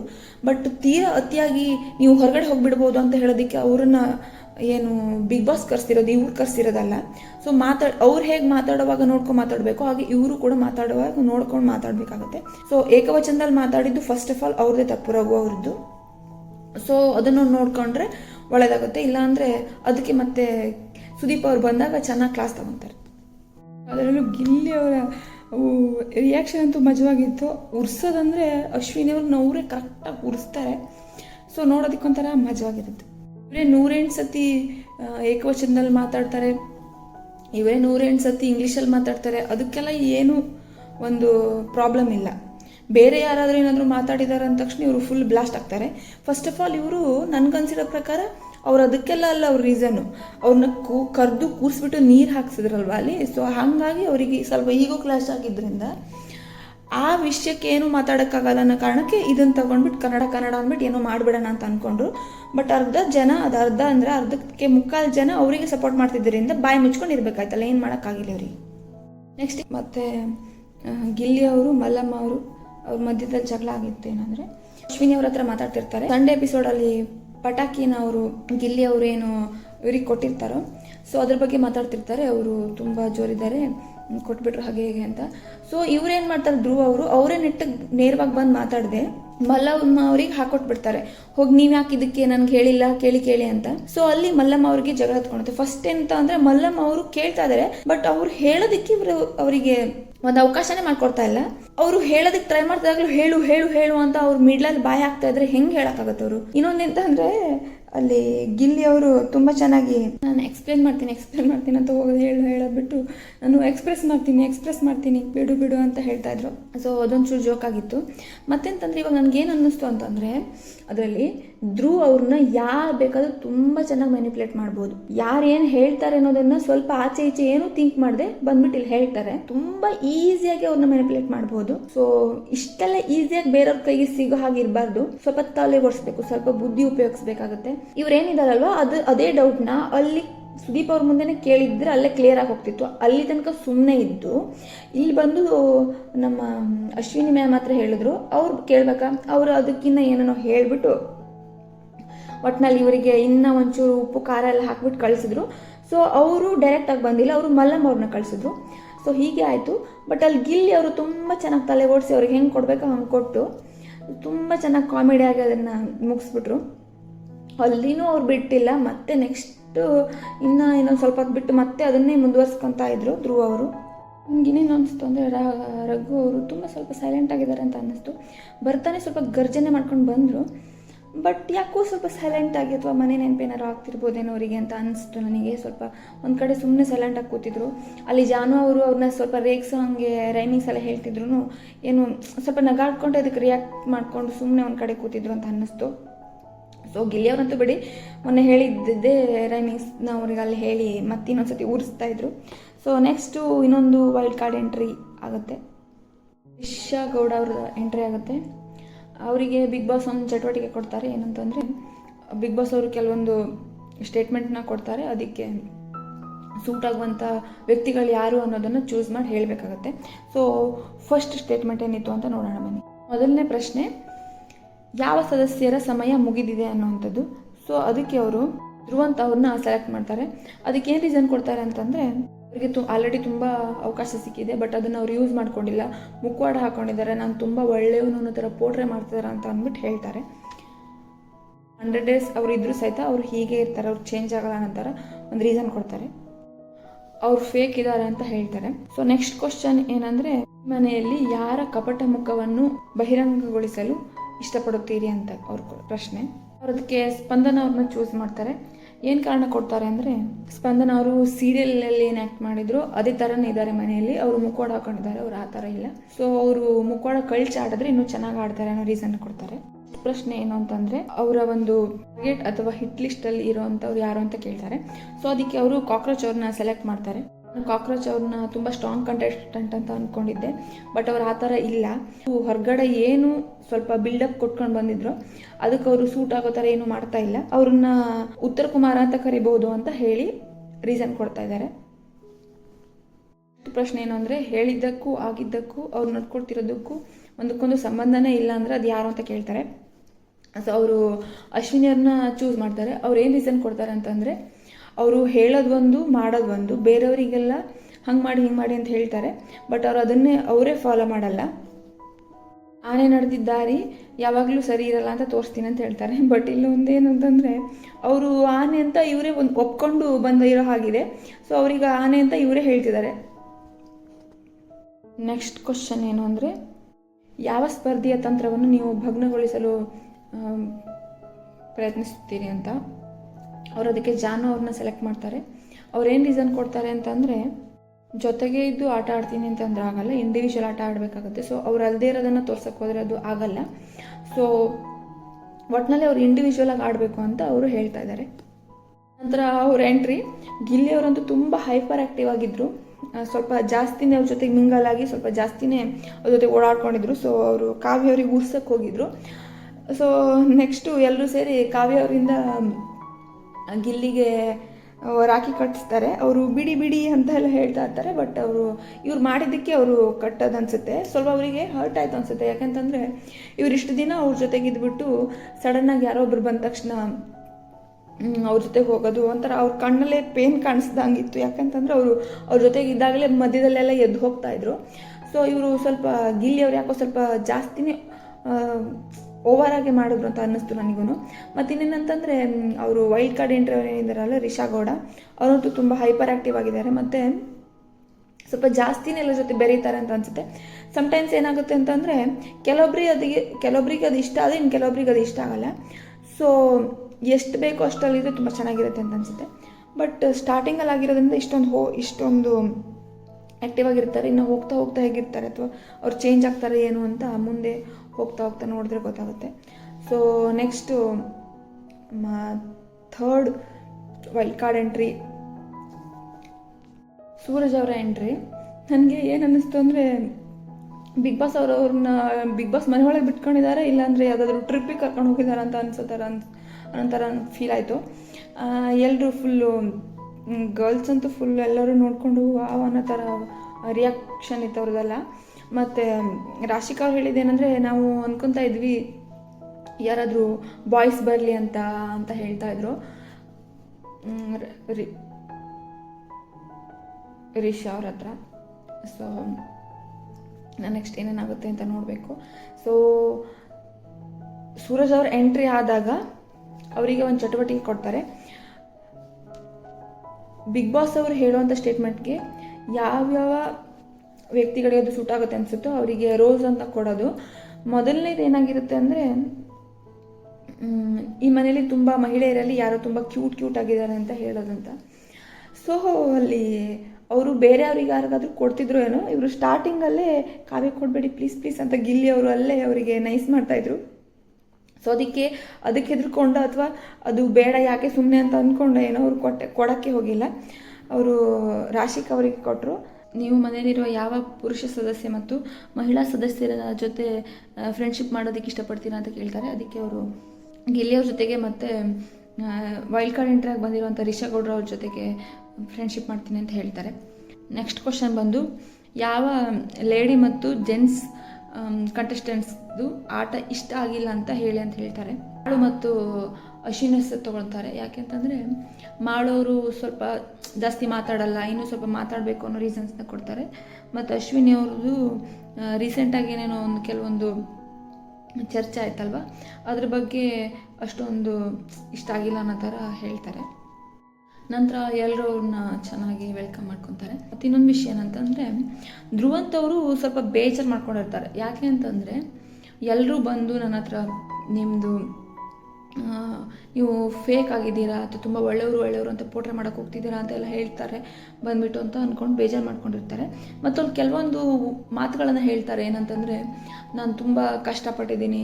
ಬಟ್ ತೀರಾ ಅತಿಯಾಗಿ ನೀವು ಹೊರಗಡೆ ಹೋಗಿಬಿಡ್ಬೋದು ಅಂತ ಹೇಳೋದಕ್ಕೆ ಅವ್ರನ್ನ ಏನು ಬಿಗ್ ಬಾಸ್ ಕರ್ಸಿರೋದು ಇವ್ರು ಕರ್ಸಿರೋದಲ್ಲ ಸೊ ಮಾತಾಡ್, ಅವ್ರು ಹೇಗೆ ಮಾತಾಡುವಾಗ ನೋಡ್ಕೊಂಡು ಮಾತಾಡಬೇಕು, ಹಾಗೆ ಇವರು ಕೂಡ ಮಾತಾಡುವಾಗ ನೋಡ್ಕೊಂಡು ಮಾತಾಡಬೇಕಾಗುತ್ತೆ. ಸೊ ಏಕವಚನದಲ್ಲಿ ಮಾತಾಡಿದ್ದು ಫಸ್ಟ್ ಆಫ್ ಆಲ್ ಅವ್ರದ್ದೇ ತಪ್ಪು, ರಘು ಅವ್ರದ್ದು. ಸೊ ಅದನ್ನು ನೋಡ್ಕೊಂಡ್ರೆ ಒಳ್ಳೆಯದಾಗುತ್ತೆ ಇಲ್ಲಾಂದರೆ ಅದಕ್ಕೆ ಮತ್ತೆ ಸುದೀಪ್ ಅವ್ರು ಬಂದಾಗ ಚೆನ್ನಾಗಿ ಕ್ಲಾಸ್ ತಗೊತಾರೆ. ಅದರಲ್ಲೂ ಗಿಲ್ಲಿ ಅವರ ರಿಯಾಕ್ಷನ್ ಅಂತೂ ಮಜವಾಗಿತ್ತು. ಉರ್ಸೋದಂದರೆ ಅಶ್ವಿನಿ ಅವ್ರನ್ನ ಅವರೇ ಕರೆಕ್ಟಾಗಿ ಉರಿಸ್ತಾರೆ. ಸೊ ನೋಡೋದಕ್ಕೊಂಥರ ಮಜವಾಗಿರುತ್ತೆ. ಇವರೇ ನೂರೆಂಟು ಸತಿ ಏಕವಚನದಲ್ಲಿ ಮಾತಾಡ್ತಾರೆ. ಇವರೇ ನೂರೆಂಟು ಸತಿ ಇಂಗ್ಲೀಷಲ್ಲಿ ಮಾತಾಡ್ತಾರೆ. ಅದಕ್ಕೆಲ್ಲ ಏನು ಒಂದು ಪ್ರಾಬ್ಲಮ್ ಇಲ್ಲ. ಬೇರೆ ಯಾರಾದರೂ ಏನಾದರೂ ಮಾತಾಡಿದ್ದಾರೆ ಅಂದ ತಕ್ಷಣ ಇವರು ಫುಲ್ ಬ್ಲಾಸ್ಟ್ ಆಗ್ತಾರೆ. ಫಸ್ಟ್ ಆಫ್ ಆಲ್ ಇವರು ನನ್ಗನ್ಸಿರೋ ಪ್ರಕಾರ ಅವ್ರು ಅದಕ್ಕೆಲ್ಲ ಅಲ್ಲ ಅವ್ರ ರೀಸನ್ನು ಅವ್ರನ್ನ ಕೂ, ಕರೆದು ಕೂರಿಸ್ಬಿಟ್ಟು ನೀರು ಹಾಕ್ಸಿದ್ರಲ್ವ ಅಲ್ಲಿ? ಸೊ ಹಾಗಾಗಿ ಅವರಿಗೆ ಸ್ವಲ್ಪ ಈಗೋ ಕ್ಲಾಶ್ ಆಗಿದ್ದರಿಂದ ಆ ವಿಷಯಕ್ಕೆ ಏನು ಮಾತಾಡೋಕ್ಕಾಗಲ್ಲ ಅನ್ನೋ ಕಾರಣಕ್ಕೆ ಇದನ್ನು ತಗೊಂಡ್ಬಿಟ್ಟು ಕನ್ನಡ ಕನ್ನಡ ಅಂದ್ಬಿಟ್ಟು ಏನೋ ಮಾಡಿಬಿಡೋಣ ಅಂತ ಅಂದ್ಕೊಂಡ್ರು ಬಟ್ ಅರ್ಧ ಜನ, ಅದು ಅರ್ಧ ಅಂದರೆ ಅರ್ಧಕ್ಕೆ ಮುಕ್ಕಾಲು ಜನ ಅವರಿಗೆ ಸಪೋರ್ಟ್ ಮಾಡ್ತಿದ್ದರಿಂದ ಬಾಯಿ ಮುಚ್ಕೊಂಡು ಇರಬೇಕಾಯ್ತಲ್ಲ, ಏನು ಮಾಡೋಕ್ಕಾಗಿಲ್ಲ ಅವರಿಗೆ ನೆಕ್ಸ್ಟ್ ಮತ್ತೆ ಗಿಲ್ಲಿ ಅವರು, ಮಲ್ಲಮ್ಮ ಅವರು, ಅವ್ರ ಮಧ್ಯದಲ್ಲಿ ಜಗಳ ಆಗಿತ್ತು ಏನಂದರೆ, ಅಶ್ವಿನಿ ಅವ್ರ ಹತ್ರ ಮಾತಾಡ್ತಿರ್ತಾರೆ. ಸಂಡೇ ಎಪಿಸೋಡಲ್ಲಿ ಪಟಾಕಿನ ಅವರು ಗಿಲ್ಲಿ ಅವರು ಏನು ಇವ್ರಿಗೆ ಕೊಟ್ಟಿರ್ತಾರೋ. ಸೊ ಅದ್ರ ಬಗ್ಗೆ ಮಾತಾಡ್ತಿರ್ತಾರೆ. ಅವರು ತುಂಬ ಜೋರಿದ್ದಾರೆ. ಕೊಟ್ಬಿಟ್ರು ಹಾಗೆ ಹೇಗೆ ಅಂತ. ಸೊ ಇವ್ರೇನು ಮಾಡ್ತಾರೆ, ಧ್ರುವ ಅವರು, ಅವರೇ ನೆಟ್ಟಿಗೆ ನೇರವಾಗಿ ಬಂದು ಮಾತಾಡದೆ. ಮಲ್ಲಮ್ಮ ಅವ್ರಿಗೆ ಹಾಕೊಟ್ಬಿಡ್ತಾರೆ. ಹೋಗಿ ನೀವು ಯಾಕೆ ಇದಕ್ಕೆ ನನ್ಗೆ ಹೇಳಿಲ್ಲ, ಕೇಳಿ ಕೇಳಿ ಅಂತ. ಸೊ ಅಲ್ಲಿ ಮಲ್ಲಮ್ಮ ಅವ್ರಿಗೆ ಜಗಳ ಹತ್ಕೊಳುತ್ತೆ. ಫಸ್ಟ್ ಎಂತ ಅಂದ್ರೆ, ಮಲ್ಲಮ್ಮ ಅವರು ಕೇಳ್ತಾ ಇದಾರೆ ಬಟ್ ಅವ್ರು ಹೇಳೋದಕ್ಕೆ ಇವರು ಅವರಿಗೆ ಒಂದು ಅವಕಾಶನೇ ಮಾಡ್ಕೊಡ್ತಾ ಇಲ್ಲ. ಅವರು ಹೇಳೋದಕ್ಕೆ ಟ್ರೈ ಮಾಡ್ತಿದಾಗಲೂ ಹೇಳು ಹೇಳು ಹೇಳು ಅಂತ ಅವ್ರು ಮಿಡ್ಲಲ್ಲಿ ಬಾಯ್ ಹಾಕ್ತಾ ಇದ್ರೆ ಹೆಂಗೆ ಹೇಳಕ್ಕಾಗತ್ತೆ ಅವರು? ಇನ್ನೊಂದೆಂತ ಅಂದ್ರೆ ಅಲ್ಲಿ ಗಿಲ್ಲಿ ಅವರು ತುಂಬ ಚೆನ್ನಾಗಿ ನಾನು ಎಕ್ಸ್ಪ್ಲೇನ್ ಮಾಡ್ತೀನಿ ಎಕ್ಸ್ಪ್ಲೇನ್ ಮಾಡ್ತೀನಿ ಅಂತ ಹೋಗೋದು ಹೇಳಿ ಹೇಳಬಿಟ್ಟು ಬಿಟ್ಟು ನಾನು ಎಕ್ಸ್ಪ್ರೆಸ್ ಮಾಡ್ತೀನಿ ಎಕ್ಸ್ಪ್ರೆಸ್ ಮಾಡ್ತೀನಿ, ಬಿಡು ಬಿಡು ಅಂತ ಹೇಳ್ತಾ ಇದ್ರು. ಸೊ ಅದೊಂಚೂರು ಜೋಕ್ ಆಗಿತ್ತು. ಮತ್ತೆಂತಂದ್ರೆ ಇವಾಗ ನನಗೇನು ಅನ್ನಿಸ್ತು ಅಂತಂದರೆ, ಅದರಲ್ಲಿ ಧ್ರುವ್ ಅವ್ರನ್ನ ಯಾರು ಬೇಕಾದ್ರೂ ತುಂಬ ಚೆನ್ನಾಗಿ ಮ್ಯಾನಿಪುಲೇಟ್ ಮಾಡ್ಬೋದು. ಯಾರು ಏನು ಹೇಳ್ತಾರೆ ಅನ್ನೋದನ್ನ ಸ್ವಲ್ಪ ಆಚೆ ಈಚೆ ಏನು ಥಿಂಕ್ ಮಾಡದೆ ಬಂದ್ಬಿಟ್ಟು ಇಲ್ಲಿ ಹೇಳ್ತಾರೆ. ತುಂಬ ಈಸಿಯಾಗಿ ಅವ್ರನ್ನ ಮ್ಯಾನಿಪುಲೇಟ್ ಮಾಡ್ಬೋದು. ಸೊ ಇಷ್ಟೆಲ್ಲ ಈಸಿಯಾಗಿ ಬೇರೆಯವ್ರ ಕೈಗೆ ಸಿಗೋ ಹಾಗೆ ಇರಬಾರ್ದು. ಸ್ವಲ್ಪ ತಲೆ ಓಡಿಸ್ಬೇಕು ಸ್ವಲ್ಪ ಬುದ್ಧಿ ಉಪಯೋಗಿಸ್ಬೇಕಾಗುತ್ತೆ. ಇವ್ರೇನಿದಾರಲ್ವ? ಅದು ಅದೇ ಡೌಟ್ನ ಅಲ್ಲಿ ಸುದೀಪ್ ಅವ್ರ ಮುಂದೆನೆ ಕೇಳಿದ್ರೆ ಅಲ್ಲೇ ಕ್ಲಿಯರ್ ಆಗಿ ಹೋಗ್ತಿತ್ತು. ಅಲ್ಲಿ ತನಕ ಸುಮ್ಮನೆ ಇದ್ದು, ಇಲ್ಲಿ ಬಂದು ನಮ್ಮ ಅಶ್ವಿನಿ ಮ್ಯಾಮ್ ಹತ್ರ ಹೇಳಿದ್ರು. ಅವ್ರು ಕೇಳ್ಬೇಕಾ? ಅವರು ಅದಕ್ಕಿಂತ ಏನೇನೋ ಹೇಳ್ಬಿಟ್ಟು ಒಟ್ನಲ್ಲಿ ಇವರಿಗೆ ಇನ್ನ ಒಂಚೂರು ಉಪ್ಪು, ಖಾರ ಎಲ್ಲ ಹಾಕ್ಬಿಟ್ಟು ಕಳಿಸಿದ್ರು. ಸೊ ಅವರು ಡೈರೆಕ್ಟಾಗಿ ಬಂದಿಲ್ಲ, ಅವರು ಮಲ್ಲಮ್ಮ ಅವ್ರನ್ನ ಕಳಿಸಿದ್ರು. ಸೊ ಹೀಗೆ ಆಯಿತು. ಬಟ್ ಅಲ್ಲಿ ಗಿಲ್ಲಿ ಅವರು ತುಂಬ ಚೆನ್ನಾಗಿ ತಲೆ ಓಡಿಸಿ ಅವ್ರಿಗೆ ಹೆಂಗೆ ಕೊಡಬೇಕೋ ಹಂಗೆ ಕೊಟ್ಟು ತುಂಬ ಚೆನ್ನಾಗಿ ಕಾಮಿಡಿಯಾಗಿ ಅದನ್ನು ಮುಗಿಸ್ಬಿಟ್ರು. ಅಲ್ಲಿನೂ ಅವ್ರು ಬಿಟ್ಟಿಲ್ಲ, ಮತ್ತೆ ನೆಕ್ಸ್ಟ್ ಇನ್ನು ಇನ್ನೊಂದು ಸ್ವಲ್ಪ ಬಿಟ್ಟು ಮತ್ತೆ ಅದನ್ನೇ ಮುಂದುವರ್ಸ್ಕೊತಾ ಇದ್ರು ಧ್ರುವ ಅವರು. ಇನ್ನೇನು ಅನಿಸ್ತು ಅಂದರೆ ರಘು ಅವರು ತುಂಬ ಸ್ವಲ್ಪ ಸೈಲೆಂಟ್ ಆಗಿದ್ದಾರೆ ಅಂತ ಅನ್ನಿಸ್ತು. ಬರ್ತಾನೆ ಸ್ವಲ್ಪ ಗರ್ಜನೆ ಮಾಡ್ಕೊಂಡು ಬಂದರು. ಬಟ್ ಯಾಕೋ ಸ್ವಲ್ಪ ಸೈಲೆಂಟ್ ಆಗಿ ಅಥವಾ ಮನೆ ನೆನಪೇನಾರು ಆಗ್ತಿರ್ಬೋದೇನೋ ಅವರಿಗೆ ಅಂತ ಅನಿಸ್ತು ನನಗೆ. ಸ್ವಲ್ಪ ಒಂದು ಕಡೆ ಸುಮ್ಮನೆ ಸೈಲೆಂಟಾಗಿ ಕೂತಿದ್ರು. ಅಲ್ಲಿ ಜಾನು ಅವರು ಅವ್ರನ್ನ ಸ್ವಲ್ಪ ರೇಗ್ಸೋ ಹಾಗೆ ರೈಮಿಂಗ್ಸ್ ಎಲ್ಲ ಹೇಳ್ತಿದ್ರು ಏನು ಸ್ವಲ್ಪ ನಗಾಡ್ಕೊಂಡು ಅದಕ್ಕೆ ರಿಯಾಕ್ಟ್ ಮಾಡಿಕೊಂಡು ಸುಮ್ಮನೆ ಒಂದು ಕಡೆ ಕೂತಿದ್ರು ಅಂತ ಅನ್ನಿಸ್ತು. ಸೊ ಗಿಲಿಯವ್ರಂತೂ ಬಿಡಿ, ಮೊನ್ನೆ ಹೇಳಿದ್ದೇ ರೈಮಿಂಗ್ಸ್ನ ಅವ್ರಿಗೆ ಅಲ್ಲಿ ಹೇಳಿ ಮತ್ತೆ ಇನ್ನೊಂದ್ಸತಿ ಊರಿಸ್ತಾ ಇದ್ರು. ಸೊ ನೆಕ್ಸ್ಟು ಇನ್ನೊಂದು ವೈಲ್ಡ್ ಕಾರ್ಡ್ ಎಂಟ್ರಿ ಆಗುತ್ತೆ. ಇಶಾ ಗೌಡ ಅವ್ರ ಎಂಟ್ರಿ ಆಗುತ್ತೆ. ಅವರಿಗೆ ಬಿಗ್ ಬಾಸ್ ಒಂದು ಚಟುವಟಿಕೆ ಕೊಡ್ತಾರೆ. ಏನಂತಂದರೆ ಬಿಗ್ ಬಾಸ್ ಅವರು ಕೆಲವೊಂದು ಸ್ಟೇಟ್ಮೆಂಟ್ನ ಕೊಡ್ತಾರೆ. ಅದಕ್ಕೆ ಸೂಟ್ ಆಗುವಂಥ ವ್ಯಕ್ತಿಗಳು ಯಾರು ಅನ್ನೋದನ್ನು ಚೂಸ್ ಮಾಡಿ ಹೇಳಬೇಕಾಗತ್ತೆ. ಸೊ ಫಸ್ಟ್ ಸ್ಟೇಟ್ಮೆಂಟ್ ಏನಿತ್ತು ಅಂತ ನೋಡೋಣ ಬನ್ನಿ. ಮೊದಲನೇ ಪ್ರಶ್ನೆ, ಯಾವ ಸದಸ್ಯರ ಸಮಯ ಮುಗಿದಿದೆ ಅನ್ನುವಂಥದ್ದು. ಸೊ ಅದಕ್ಕೆ ಅವರು ಧ್ರುವಂತ ಅವ್ರನ್ನ ಸೆಲೆಕ್ಟ್ ಮಾಡ್ತಾರೆ. ಅದಕ್ಕೆ ಏನು ರೀಸನ್ ಕೊಡ್ತಾರೆ ಅಂತಂದರೆ ಅವರಿಗೆ ತು ಆಲ್ರೆಡಿ ತುಂಬ ಅವಕಾಶ ಸಿಕ್ಕಿದೆ ಬಟ್ ಅದನ್ನು ಅವ್ರು ಯೂಸ್ ಮಾಡ್ಕೊಂಡಿಲ್ಲ. ಮುಖವಾಡ ಹಾಕೊಂಡಿದ್ದಾರೆ, ನಾನು ತುಂಬ ಒಳ್ಳೆಯವನು ಅನ್ನೋ ಥರ ಪೋಟ್ರೆ ಮಾಡ್ತಿದ್ದಾರೆ ಅಂತ ಅಂದ್ಬಿಟ್ಟು ಹೇಳ್ತಾರೆ. ಹಂಡ್ರೆಡ್ ಡೇಸ್ ಅವ್ರು ಇದ್ರೂ ಸಹಿತ ಅವ್ರು ಹೀಗೆ ಇರ್ತಾರೆ, ಅವ್ರು ಚೇಂಜ್ ಆಗಲ್ಲ ನಂತರ ಒಂದು ರೀಸನ್ ಕೊಡ್ತಾರೆ. ಅವ್ರು ಫೇಕ್ ಇದ್ದಾರೆ ಅಂತ ಹೇಳ್ತಾರೆ. ಸೊ ನೆಕ್ಸ್ಟ್ ಕ್ವಶನ್ ಏನಂದ್ರೆ, ಮನೆಯಲ್ಲಿ ಯಾರ ಕಪಟ ಮುಖವನ್ನು ಬಹಿರಂಗಗೊಳಿಸಲು ಇಷ್ಟಪಡುತ್ತೀರಿ ಅಂತ ಅವ್ರ ಪ್ರಶ್ನೆ. ಅವ್ರದಕ್ಕೆ ಸ್ಪಂದನ ಅವ್ರನ್ನ ಚೂಸ್ ಮಾಡ್ತಾರೆ. ಏನು ಕಾರಣ ಕೊಡ್ತಾರೆ ಅಂದರೆ ಸ್ಪಂದನ ಅವರು ಸೀರಿಯಲಲ್ಲಿ ಏನು ಆ್ಯಕ್ಟ್ ಮಾಡಿದ್ರು, ಅದೇ ಥರನೇ ಇದ್ದಾರೆ ಮನೆಯಲ್ಲಿ. ಅವರು ಮುಖವಾಡ ಹಾಕೊಂಡಿದ್ದಾರೆ, ಅವ್ರು ಆ ಥರ ಇಲ್ಲ. ಸೊ ಅವರು ಮುಖವಾಡ ಕಳ್ಚಿ ಆಡಿದ್ರೆ ಇನ್ನೂ ಚೆನ್ನಾಗಿ ಆಡ್ತಾರೆ ಅನ್ನೋ ರೀಸನ್ ಕೊಡ್ತಾರೆ. ಪ್ರಶ್ನೆ ಏನು ಅಂತಂದರೆ, ಅವರ ಒಂದು ಟಾರ್ಗೆಟ್ ಅಥವಾ ಹಿಟ್ ಲಿಸ್ಟಲ್ಲಿ ಇರೋವಂಥವ್ರು ಯಾರು ಅಂತ ಕೇಳ್ತಾರೆ. ಸೊ ಅದಕ್ಕೆ ಅವರು ಕಾಕ್ರೋಚ್ ಅವ್ರನ್ನ ಸೆಲೆಕ್ಟ್ ಮಾಡ್ತಾರೆ. ಕಾಕ್ರೋಚ್ ಅವ್ರನ್ನ ತುಂಬ ಸ್ಟ್ರಾಂಗ್ ಕಂಟೆಸ್ಟೆಂಟ್ ಅಂತ ಅಂದ್ಕೊಂಡಿದ್ದೆ ಬಟ್ ಅವ್ರು ಆ ಥರ ಇಲ್ಲ. ಹೊರಗಡೆ ಏನು ಸ್ವಲ್ಪ ಬಿಲ್ಡಪ್ ಕೊಟ್ಕೊಂಡು ಬಂದಿದ್ರು. ಅದಕ್ಕೆ ಅವರು ಸೂಟ್ ಆಗೋ ಥರ ಏನು ಮಾಡ್ತಾ ಇಲ್ಲ. ಅವ್ರನ್ನ ಉತ್ತರ ಕುಮಾರ ಅಂತ ಕರಿಬಹುದು ಅಂತ ಹೇಳಿ ರೀಸನ್ ಕೊಡ್ತಾ ಇದ್ದಾರೆ. ಪ್ರಶ್ನೆ ಏನು ಅಂದರೆ, ಹೇಳಿದ್ದಕ್ಕೂ ಆಗಿದ್ದಕ್ಕೂ, ಅವ್ರು ನಡ್ಕೊಡ್ತಿರೋದಕ್ಕೂ ಒಂದಕ್ಕೊಂದು ಸಂಬಂಧನೇ ಇಲ್ಲ ಅಂದರೆ ಅದು ಯಾರು ಅಂತ ಕೇಳ್ತಾರೆ. ಸೊ ಅವರು ಅಶ್ವಿನಿಯರನ್ನ ಚೂಸ್ ಮಾಡ್ತಾರೆ. ಅವ್ರು ಏನು ರೀಸನ್ ಕೊಡ್ತಾರೆ ಅಂತಂದರೆ ಅವರು ಹೇಳೋದು ಒಂದು ಮಾಡೋದು ಒಂದು ಬೇರೆಯವರಿಗೆಲ್ಲ ಹಂಗೆ ಮಾಡಿ, ಹಿಂಗೆ ಮಾಡಿ ಅಂತ ಹೇಳ್ತಾರೆ. ಬಟ್ ಅವರು ಅದನ್ನೇ ಅವರೇ ಫಾಲೋ ಮಾಡಲ್ಲ. ಆನೆ ನಡೆದಿದ್ದ ದಾರಿ ಯಾವಾಗಲೂ ಸರಿ ಇರಲ್ಲ ಅಂತ ತೋರಿಸ್ತೀನಿ ಅಂತ ಹೇಳ್ತಾರೆ. ಬಟ್ ಇಲ್ಲಿ ಒಂದೇನು ಅಂತಂದರೆ, ಅವರು ಆನೆ ಅಂತ ಇವರೇ ಒಂದು ಒಪ್ಕೊಂಡು ಬಂದಿರೋ ಹಾಗಿದೆ. ಸೊ ಅವ್ರಿಗೆ ಆನೆ ಅಂತ ಇವರೇ ಹೇಳ್ತಿದ್ದಾರೆ. ನೆಕ್ಸ್ಟ್ ಕ್ವಶನ್ ಏನು ಅಂದರೆ, ಯಾವ ಸ್ಪರ್ಧೆಯ ತಂತ್ರವನ್ನು ನೀವು ಭಗ್ನಗೊಳಿಸಲು ಪ್ರಯತ್ನಿಸುತ್ತೀರಿ ಅಂತ? ಅವ್ರು ಅದಕ್ಕೆ ಜಾನು ಅವ್ರನ್ನ ಸೆಲೆಕ್ಟ್ ಮಾಡ್ತಾರೆ. ಅವ್ರು ಏನು ರೀಸನ್ ಕೊಡ್ತಾರೆ ಅಂತಂದರೆ, ಜೊತೆಗೆ ಇದ್ದು ಆಟ ಆಡ್ತೀನಿ ಅಂತಂದ್ರೆ ಆಗಲ್ಲ ಇಂಡಿವಿಜುವಲ್ ಆಟ ಆಡಬೇಕಾಗುತ್ತೆ. ಸೊ ಅವ್ರು ಅಲ್ಲದೇ ಇರೋದನ್ನು ತೋರ್ಸಕ್ಕೆ ಹೋದರೆ ಅದು ಆಗಲ್ಲ. ಸೊ ಒಟ್ಟಿನಲ್ಲಿ ಅವ್ರು ಇಂಡಿವಿಜುವಲ್ ಆಗಿ ಆಡಬೇಕು ಅಂತ ಅವರು ಹೇಳ್ತಾ ಇದ್ದಾರೆ. ನಂತರ ಅವ್ರ ಎಂಟ್ರಿ ಗಿಲ್ಲಿ ಅವರಂತೂ ತುಂಬ ಹೈಪರ್ ಆ್ಯಕ್ಟಿವ್ ಆಗಿದ್ದರು ಸ್ವಲ್ಪ ಜಾಸ್ತಿನೇ ಅವ್ರ ಜೊತೆಗೆ ಮಿಂಗಲ್ ಆಗಿ ಸ್ವಲ್ಪ ಜಾಸ್ತಿನೇ ಅವ್ರ ಜೊತೆ ಓಡಾಡ್ಕೊಂಡಿದ್ರು. ಸೊ ಅವರು ಕಾವ್ಯ ಅವ್ರಿಗೆ ಉರ್ಸಕ್ಕೆ ಹೋಗಿದ್ರು. ಸೊ ನೆಕ್ಸ್ಟು ಎಲ್ಲರೂ ಸೇರಿ ಕಾವ್ಯ ಅವರಿಂದ ಗಿಲ್ಲಿಗೆ ರಾಖಿ ಕಟ್ಟಿಸ್ತಾರೆ. ಅವರು ಬಿಡಿ ಬಿಡಿ ಅಂತ ಎಲ್ಲ ಹೇಳ್ತಾ ಇರ್ತಾರೆ ಬಟ್ ಅವರು, ಇವ್ರು ಮಾಡಿದ್ದಕ್ಕೆ ಅವರು ಕಟ್ಟೋದು ಅನಿಸುತ್ತೆ. ಸ್ವಲ್ಪ ಅವರಿಗೆ ಹರ್ಟ್ ಆಯ್ತು ಅನ್ಸುತ್ತೆ. ಯಾಕಂತಂದರೆ ಇವ್ರು ಇಷ್ಟು ದಿನ ಅವ್ರ ಜೊತೆಗೆ ಇದ್ಬಿಟ್ಟು ಸಡನ್ನಾಗಿ ಯಾರೋ ಒಬ್ರು ಬಂದ ತಕ್ಷಣ ಅವ್ರ ಜೊತೆಗೆ ಹೋಗೋದು ಒಂಥರ ಅವ್ರ ಕಣ್ಣಲ್ಲೇ ಪೇನ್ ಕಾಣಿಸ್ದಂಗಿತ್ತು. ಯಾಕಂತಂದ್ರೆ ಅವರು, ಅವ್ರ ಜೊತೆಗೆ ಇದ್ದಾಗಲೇ ಮಧ್ಯದಲ್ಲೆಲ್ಲ ಎದ್ದು ಹೋಗ್ತಾ ಇದ್ರು. ಸೊ ಇವರು ಸ್ವಲ್ಪ ಗಿಲ್ಲಿ ಅವ್ರು ಯಾಕೋ ಸ್ವಲ್ಪ ಜಾಸ್ತಿನೇ ಓವರ್ ಆಗಿ ಮಾಡಿದ್ರು ಅಂತ ಅನ್ನಿಸ್ತು ನನಗೂ ಮತ್ತು ಇನ್ನೇನಂತಂದರೆ ಅವರು ವೈಲ್ಡ್ ಕಾರ್ಡ್ ಎಂಟ್ರಿ ಏನಿದ್ದಾರಲ್ಲ ರಿಷಾ ಗೌಡ, ಅವರಂತೂ ತುಂಬ ಹೈಪರ್ ಆ್ಯಕ್ಟಿವ್ ಆಗಿದ್ದಾರೆ. ಮತ್ತು ಸ್ವಲ್ಪ ಜಾಸ್ತಿನೇ ಎಲ್ಲರ ಜೊತೆ ಬೆರೀತಾರೆ ಅಂತ ಅನಿಸುತ್ತೆ. ಸಮ್ಟೈಮ್ಸ್ ಏನಾಗುತ್ತೆ ಅಂತಂದರೆ, ಕೆಲವೊಬ್ರಿಗೆ ಅದಕ್ಕೆ ಕೆಲವೊಬ್ರಿಗೆ ಅದು ಇಷ್ಟ ಆದರೆ ಇನ್ನು ಕೆಲವೊಬ್ರಿಗೆ ಅದು ಇಷ್ಟ ಆಗಲ್ಲ. ಸೊ ಎಷ್ಟು ಬೇಕೋ ಅಷ್ಟಲ್ಲಿದ್ರೆ ತುಂಬ ಚೆನ್ನಾಗಿರುತ್ತೆ ಅಂತ ಅನಿಸುತ್ತೆ. ಬಟ್ ಸ್ಟಾರ್ಟಿಂಗಲ್ಲಿ ಆಗಿರೋದ್ರಿಂದ ಇಷ್ಟೊಂದು ಹೋ, ಇಷ್ಟೊಂದು ಆ್ಯಕ್ಟಿವ್ ಆಗಿರ್ತಾರೆ. ಇನ್ನು ಹೋಗ್ತಾ ಹೋಗ್ತಾ ಹೇಗಿರ್ತಾರೆ? ಅಥವಾ ಅವ್ರು ಚೇಂಜ್ ಆಗ್ತಾರೆ ಏನು ಅಂತ ಮುಂದೆ ಹೋಗ್ತಾ ಹೋಗ್ತಾ ನೋಡಿದ್ರೆ ಗೊತ್ತಾಗುತ್ತೆ. So next third wild card entry Suraj ಅವರ ಎಂಟ್ರಿ ನನಗೆ ಏನು ಅನ್ನಿಸ್ತು ಅಂದರೆ ಬಿಗ್ ಬಾಸ್ ಅವರು ಅವ್ರನ್ನ ಬಿಗ್ ಬಾಸ್ ಮನೆ ಒಳಗೆ ಬಿಟ್ಕೊಂಡಿದ್ದಾರೆ ಇಲ್ಲಾಂದರೆ ಯಾವುದಾದ್ರೂ ಟ್ರಿಪ್ಪಿಗೆ ಕರ್ಕೊಂಡು ಹೋಗಿದ್ದಾರೆ ಅಂತ ಅನ್ಸೋ ಥರ ಅನ್ಸ್ ಅನ್ನೋ ಥರ ಫೀಲ್ ಆಯಿತು ಎಲ್ಲರೂ ಫುಲ್ಲು ಗರ್ಲ್ಸ್ ಅಂತೂ ಫುಲ್ ಎಲ್ಲರೂ ನೋಡಿಕೊಂಡು, ವಾವ್ ಅನ್ನೋ ಥರ ರಿಯಾಕ್ಷನ್ ಇತ್ತು ಅವ್ರದ್ದೆಲ್ಲ ಮತ್ತು ರಾಶಿಕಾ ಅವ್ರು ಹೇಳಿದ್ದೇನೆಂದರೆ ನಾವು ಅಂದ್ಕೊತಾ ಇದ್ವಿ, ಯಾರಾದರೂ ಬಾಯ್ಸ್ ಬರಲಿ ಅಂತ ಅಂತ ಹೇಳ್ತಾ ಇದ್ರು. ರಿ- ರಿಷಾ ಅವ್ರ ಹತ್ರ. ಸೊ ನೆಕ್ಸ್ಟ್ ಏನೇನಾಗುತ್ತೆ ಅಂತ ನೋಡಬೇಕು. ಸೊ ಸೂರಜ್ ಅವ್ರ ಎಂಟ್ರಿ ಆದಾಗ ಅವರಿಗೆ ಒಂದು ಚಟುವಟಿಕೆ ಕೊಡ್ತಾರೆ. ಬಿಗ್ ಬಾಸ್ ಅವರು ಹೇಳುವಂಥ ಸ್ಟೇಟ್ಮೆಂಟ್ಗೆ ಯಾವ್ಯಾವ ವ್ಯಕ್ತಿಗಳಿಗೆ ಅದು ಸೂಟ್ ಆಗುತ್ತೆ ಅನಿಸುತ್ತೋ ಅವರಿಗೆ ರೋಸ್ ಅಂತ ಕೊಡೋದು. ಮೊದಲನೇದು ಏನಾಗಿರುತ್ತೆ ಅಂದರೆ ಈ ಮನೇಲಿ ತುಂಬ ಮಹಿಳೆಯರಲ್ಲಿ ಯಾರೋ ತುಂಬ ಕ್ಯೂಟ್ ಕ್ಯೂಟ್ ಆಗಿದ್ದಾರೆ ಅಂತ ಹೇಳೋದಂತ. ಸೊ ಅಲ್ಲಿ ಅವರು ಬೇರೆ ಅವ್ರಿಗೆ ಯಾರಿಗಾದ್ರೂ ಕೊಡ್ತಿದ್ರು ಏನೋ, ಇವರು ಸ್ಟಾರ್ಟಿಂಗಲ್ಲೇ ಕಾವ್ಯ ಕೊಡಬೇಡಿ ಪ್ಲೀಸ್ ಪ್ಲೀಸ್ ಅಂತ ಗಿಲ್ಲಿ ಅವರು ಅಲ್ಲೇ ಅವರಿಗೆ ನೈಸ್ ಮಾಡ್ತಾಯಿದ್ರು ಸೊ ಅದಕ್ಕೆ ಅದಕ್ಕೆ ಹೆದರ್ಕೊಂಡ ಅಥವಾ ಅದು ಬೇಡ, ಯಾಕೆ ಸುಮ್ಮನೆ ಅಂತ ಅಂದ್ಕೊಂಡು ಏನೋ ಅವ್ರು ಕೊಟ್ಟೆ, ಕೊಡೋಕ್ಕೆ ಹೋಗಿಲ್ಲ. ಅವರು ರಾಶಿಕ್ ಅವರಿಗೆ ಕೊಟ್ಟರು ನೀವು ಮನೆಯಲ್ಲಿರುವ ಯಾವ ಪುರುಷ ಸದಸ್ಯ ಮತ್ತು ಮಹಿಳಾ ಸದಸ್ಯರ ಜೊತೆ ಫ್ರೆಂಡ್ಶಿಪ್ ಮಾಡೋದಕ್ಕೆ ಇಷ್ಟಪಡ್ತೀರಾ ಅಂತ ಕೇಳ್ತಾರೆ. ಅದಕ್ಕೆ ಅವರು ಗಿಲ್ಲಿಯವ್ರ ಜೊತೆಗೆ ಮತ್ತು ವೈಲ್ಡ್ ಕಾರ್ಡ್ ಎಂಟ್ರಾಗಿ ಬಂದಿರುವಂಥ ರಿಷಾ ಗೌಡ್ರ ಅವ್ರ ಜೊತೆಗೆ ಫ್ರೆಂಡ್ಶಿಪ್ ಮಾಡ್ತೀನಿ ಅಂತ ಹೇಳ್ತಾರೆ. ನೆಕ್ಸ್ಟ್ ಕ್ವಶನ್ ಬಂದು, ಯಾವ ಲೇಡಿ ಮತ್ತು ಜೆಂಟ್ಸ್ ಕಂಟೆಸ್ಟೆಂಟ್ಸ್ದು ಆಟ ಇಷ್ಟ ಆಗಿಲ್ಲ ಅಂತ ಹೇಳಿ ಅಂತ ಹೇಳ್ತಾರೆ. ಮತ್ತು ಅಶ್ವಿನಿ ಹೆಸರು ತೊಗೊಳ್ತಾರೆ. ಯಾಕೆಂತಂದರೆ ಮಾಡೋರು ಸ್ವಲ್ಪ ಜಾಸ್ತಿ ಮಾತಾಡಲ್ಲ, ಇನ್ನೂ ಸ್ವಲ್ಪ ಮಾತಾಡಬೇಕು ಅನ್ನೋ ರೀಸನ್ಸ್ನ ಕೊಡ್ತಾರೆ. ಮತ್ತು ಅಶ್ವಿನಿ ಅವ್ರದ್ದು ರೀಸೆಂಟಾಗಿ ಏನೇನೋ ಒಂದು ಕೆಲವೊಂದು ಚರ್ಚೆ ಆಯ್ತಲ್ವ? ಅದ್ರ ಬಗ್ಗೆ ಅಷ್ಟೊಂದು ಇಷ್ಟ ಆಗಿಲ್ಲ ಅನ್ನೋ ಥರ ಹೇಳ್ತಾರೆ. ನಂತರ ಎಲ್ಲರೂ ಅವ್ರನ್ನ ಚೆನ್ನಾಗಿ ವೆಲ್ಕಮ್ ಮಾಡ್ಕೊತಾರೆ. ಮತ್ತು ಇನ್ನೊಂದು ವಿಷಯ ಏನಂತಂದರೆ, ಧ್ರುವಂತ್ ಅವರು ಸ್ವಲ್ಪ ಬೇಜಾರು ಮಾಡ್ಕೊಂಡಿರ್ತಾರೆ. ಯಾಕೆ ಅಂತಂದರೆ ಎಲ್ಲರೂ ಬಂದು ನನ್ನ ಹತ್ರ ನಿಮ್ಮದು ನೀವು ಫೇಕ್ ಆಗಿದ್ದೀರಾ ಅಥವಾ ತುಂಬ ಒಳ್ಳೆಯವರು ಒಳ್ಳೆಯವರು ಅಂತ ಪೋಟ್ರೆ ಮಾಡೋಕೆ ಹೋಗ್ತಿದ್ದೀರಾ ಅಂತ ಎಲ್ಲ ಹೇಳ್ತಾರೆ, ಬಂದ್ಬಿಟ್ಟು ಅಂತ ಅಂದ್ಕೊಂಡು ಬೇಜಾರು ಮಾಡ್ಕೊಂಡಿರ್ತಾರೆ. ಮತ್ತು ಅವ್ರು ಕೆಲವೊಂದು ಮಾತುಗಳನ್ನು ಹೇಳ್ತಾರೆ ಏನಂತಂದರೆ, ನಾನು ತುಂಬ ಕಷ್ಟಪಟ್ಟಿದ್ದೀನಿ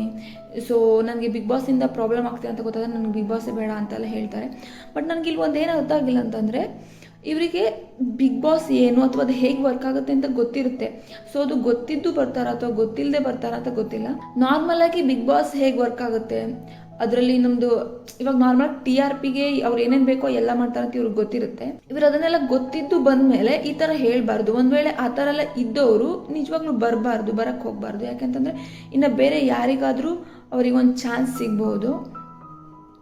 ಸೊ ನನಗೆ ಬಿಗ್ ಬಾಸಿಂದ ಪ್ರಾಬ್ಲಮ್ ಆಗ್ತಿದೆ ಅಂತ ಗೊತ್ತಾದ್ರೆ ನನಗೆ ಬಿಗ್ ಬಾಸೇ ಬೇಡ ಅಂತೆಲ್ಲ ಹೇಳ್ತಾರೆ. ಬಟ್ ನನಗೆ ಇಲ್ಲಿ ಒಂದು ಏನು ಆಗಿಲ್ಲ ಅಂತಂದರೆ, ಇವರಿಗೆ ಬಿಗ್ ಬಾಸ್ ಏನು ಅಥವಾ ಅದು ಹೇಗೆ ವರ್ಕ್ ಆಗುತ್ತೆ ಅಂತ ಗೊತ್ತಿರುತ್ತೆ. ಸೊ ಅದು ಗೊತ್ತಿದ್ದು ಬರ್ತಾರ ಅಥವಾ ಗೊತ್ತಿಲ್ಲದೆ ಬರ್ತಾರ ಅಂತ ಗೊತ್ತಿಲ್ಲ. ನಾರ್ಮಲ್ ಆಗಿ ಬಿಗ್ ಬಾಸ್ ಹೇಗೆ ವರ್ಕ್ ಆಗುತ್ತೆ? ಅದರಲ್ಲಿ ನಮ್ಮದು ಇವಾಗ ನಾರ್ಮಲ್ ಟಿ ಆರ್ ಪಿಗೆ ಅವ್ರು ಏನೇನು ಬೇಕೋ ಎಲ್ಲ ಮಾಡ್ತಾರೆ ಅಂತ ಇವ್ರಿಗೆ ಗೊತ್ತಿರುತ್ತೆ. ಇವ್ರು ಅದನ್ನೆಲ್ಲ ಗೊತ್ತಿದ್ದು ಬಂದಮೇಲೆ ಈ ಥರ ಹೇಳಬಾರ್ದು. ಒಂದು ವೇಳೆ ಆ ಥರ ಎಲ್ಲ ಇದ್ದವರು ನಿಜವಾಗ್ಲೂ ಬರಬಾರ್ದು, ಬರಕ್ ಹೋಗಬಾರ್ದು. ಯಾಕೆಂತಂದರೆ ಇನ್ನು ಬೇರೆ ಯಾರಿಗಾದರೂ ಅವರಿಗೊಂದು ಚಾನ್ಸ್ ಸಿಗ್ಬೋದು.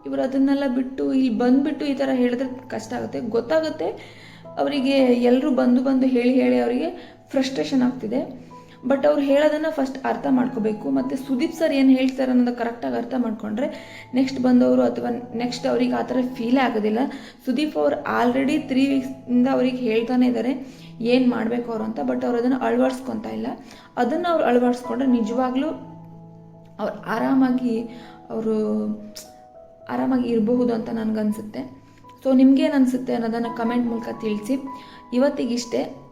ಇವರು ಅದನ್ನೆಲ್ಲ ಬಿಟ್ಟು ಇಲ್ಲಿ ಬಂದುಬಿಟ್ಟು ಈ ಥರ ಹೇಳಿದ್ರೆ ಕಷ್ಟ ಆಗುತ್ತೆ. ಗೊತ್ತಾಗುತ್ತೆ ಅವರಿಗೆ ಎಲ್ಲರೂ ಬಂದು ಬಂದು ಹೇಳಿ ಹೇಳಿ ಅವರಿಗೆ ಫ್ರಸ್ಟ್ರೇಷನ್ ಆಗ್ತಿದೆ. ಬಟ್ ಅವ್ರು ಹೇಳೋದನ್ನು ಫಸ್ಟ್ ಅರ್ಥ ಮಾಡ್ಕೋಬೇಕು. ಮತ್ತು ಸುದೀಪ್ ಸರ್ ಏನು ಹೇಳ್ತಾರೆ ಅನ್ನೋದು ಕರೆಕ್ಟಾಗಿ ಅರ್ಥ ಮಾಡ್ಕೊಂಡ್ರೆ ನೆಕ್ಸ್ಟ್ ಬಂದವರು ಅಥವಾ ನೆಕ್ಸ್ಟ್ ಅವ್ರಿಗೆ ಆ ಥರ ಫೀಲೇ ಆಗೋದಿಲ್ಲ. ಸುದೀಪ್ ಅವ್ರು ಆಲ್ರೆಡಿ ತ್ರೀ ವೀಕ್ಸಿಂದ ಅವ್ರಿಗೆ ಹೇಳ್ತಾನೆ ಇದ್ದಾರೆ ಏನು ಮಾಡಬೇಕು ಅವರು ಅಂತ. ಬಟ್ ಅವ್ರು ಅದನ್ನು ಅಳವಡಿಸ್ಕೊತಾ ಇಲ್ಲ. ಅದನ್ನು ಅವ್ರು ಅಳವಡಿಸ್ಕೊಂಡ್ರೆ ನಿಜವಾಗ್ಲೂ ಅವ್ರು ಆರಾಮಾಗಿ ಅವರು ಆರಾಮಾಗಿ ಇರಬಹುದು ಅಂತ ನನಗನ್ಸುತ್ತೆ. ಸೊ ನಿಮ್ಗೇನು ಅನಿಸುತ್ತೆ ಅನ್ನೋದನ್ನು ಕಮೆಂಟ್ ಮೂಲಕ ತಿಳಿಸಿ. ಇವತ್ತಿಗಿಷ್ಟೇ.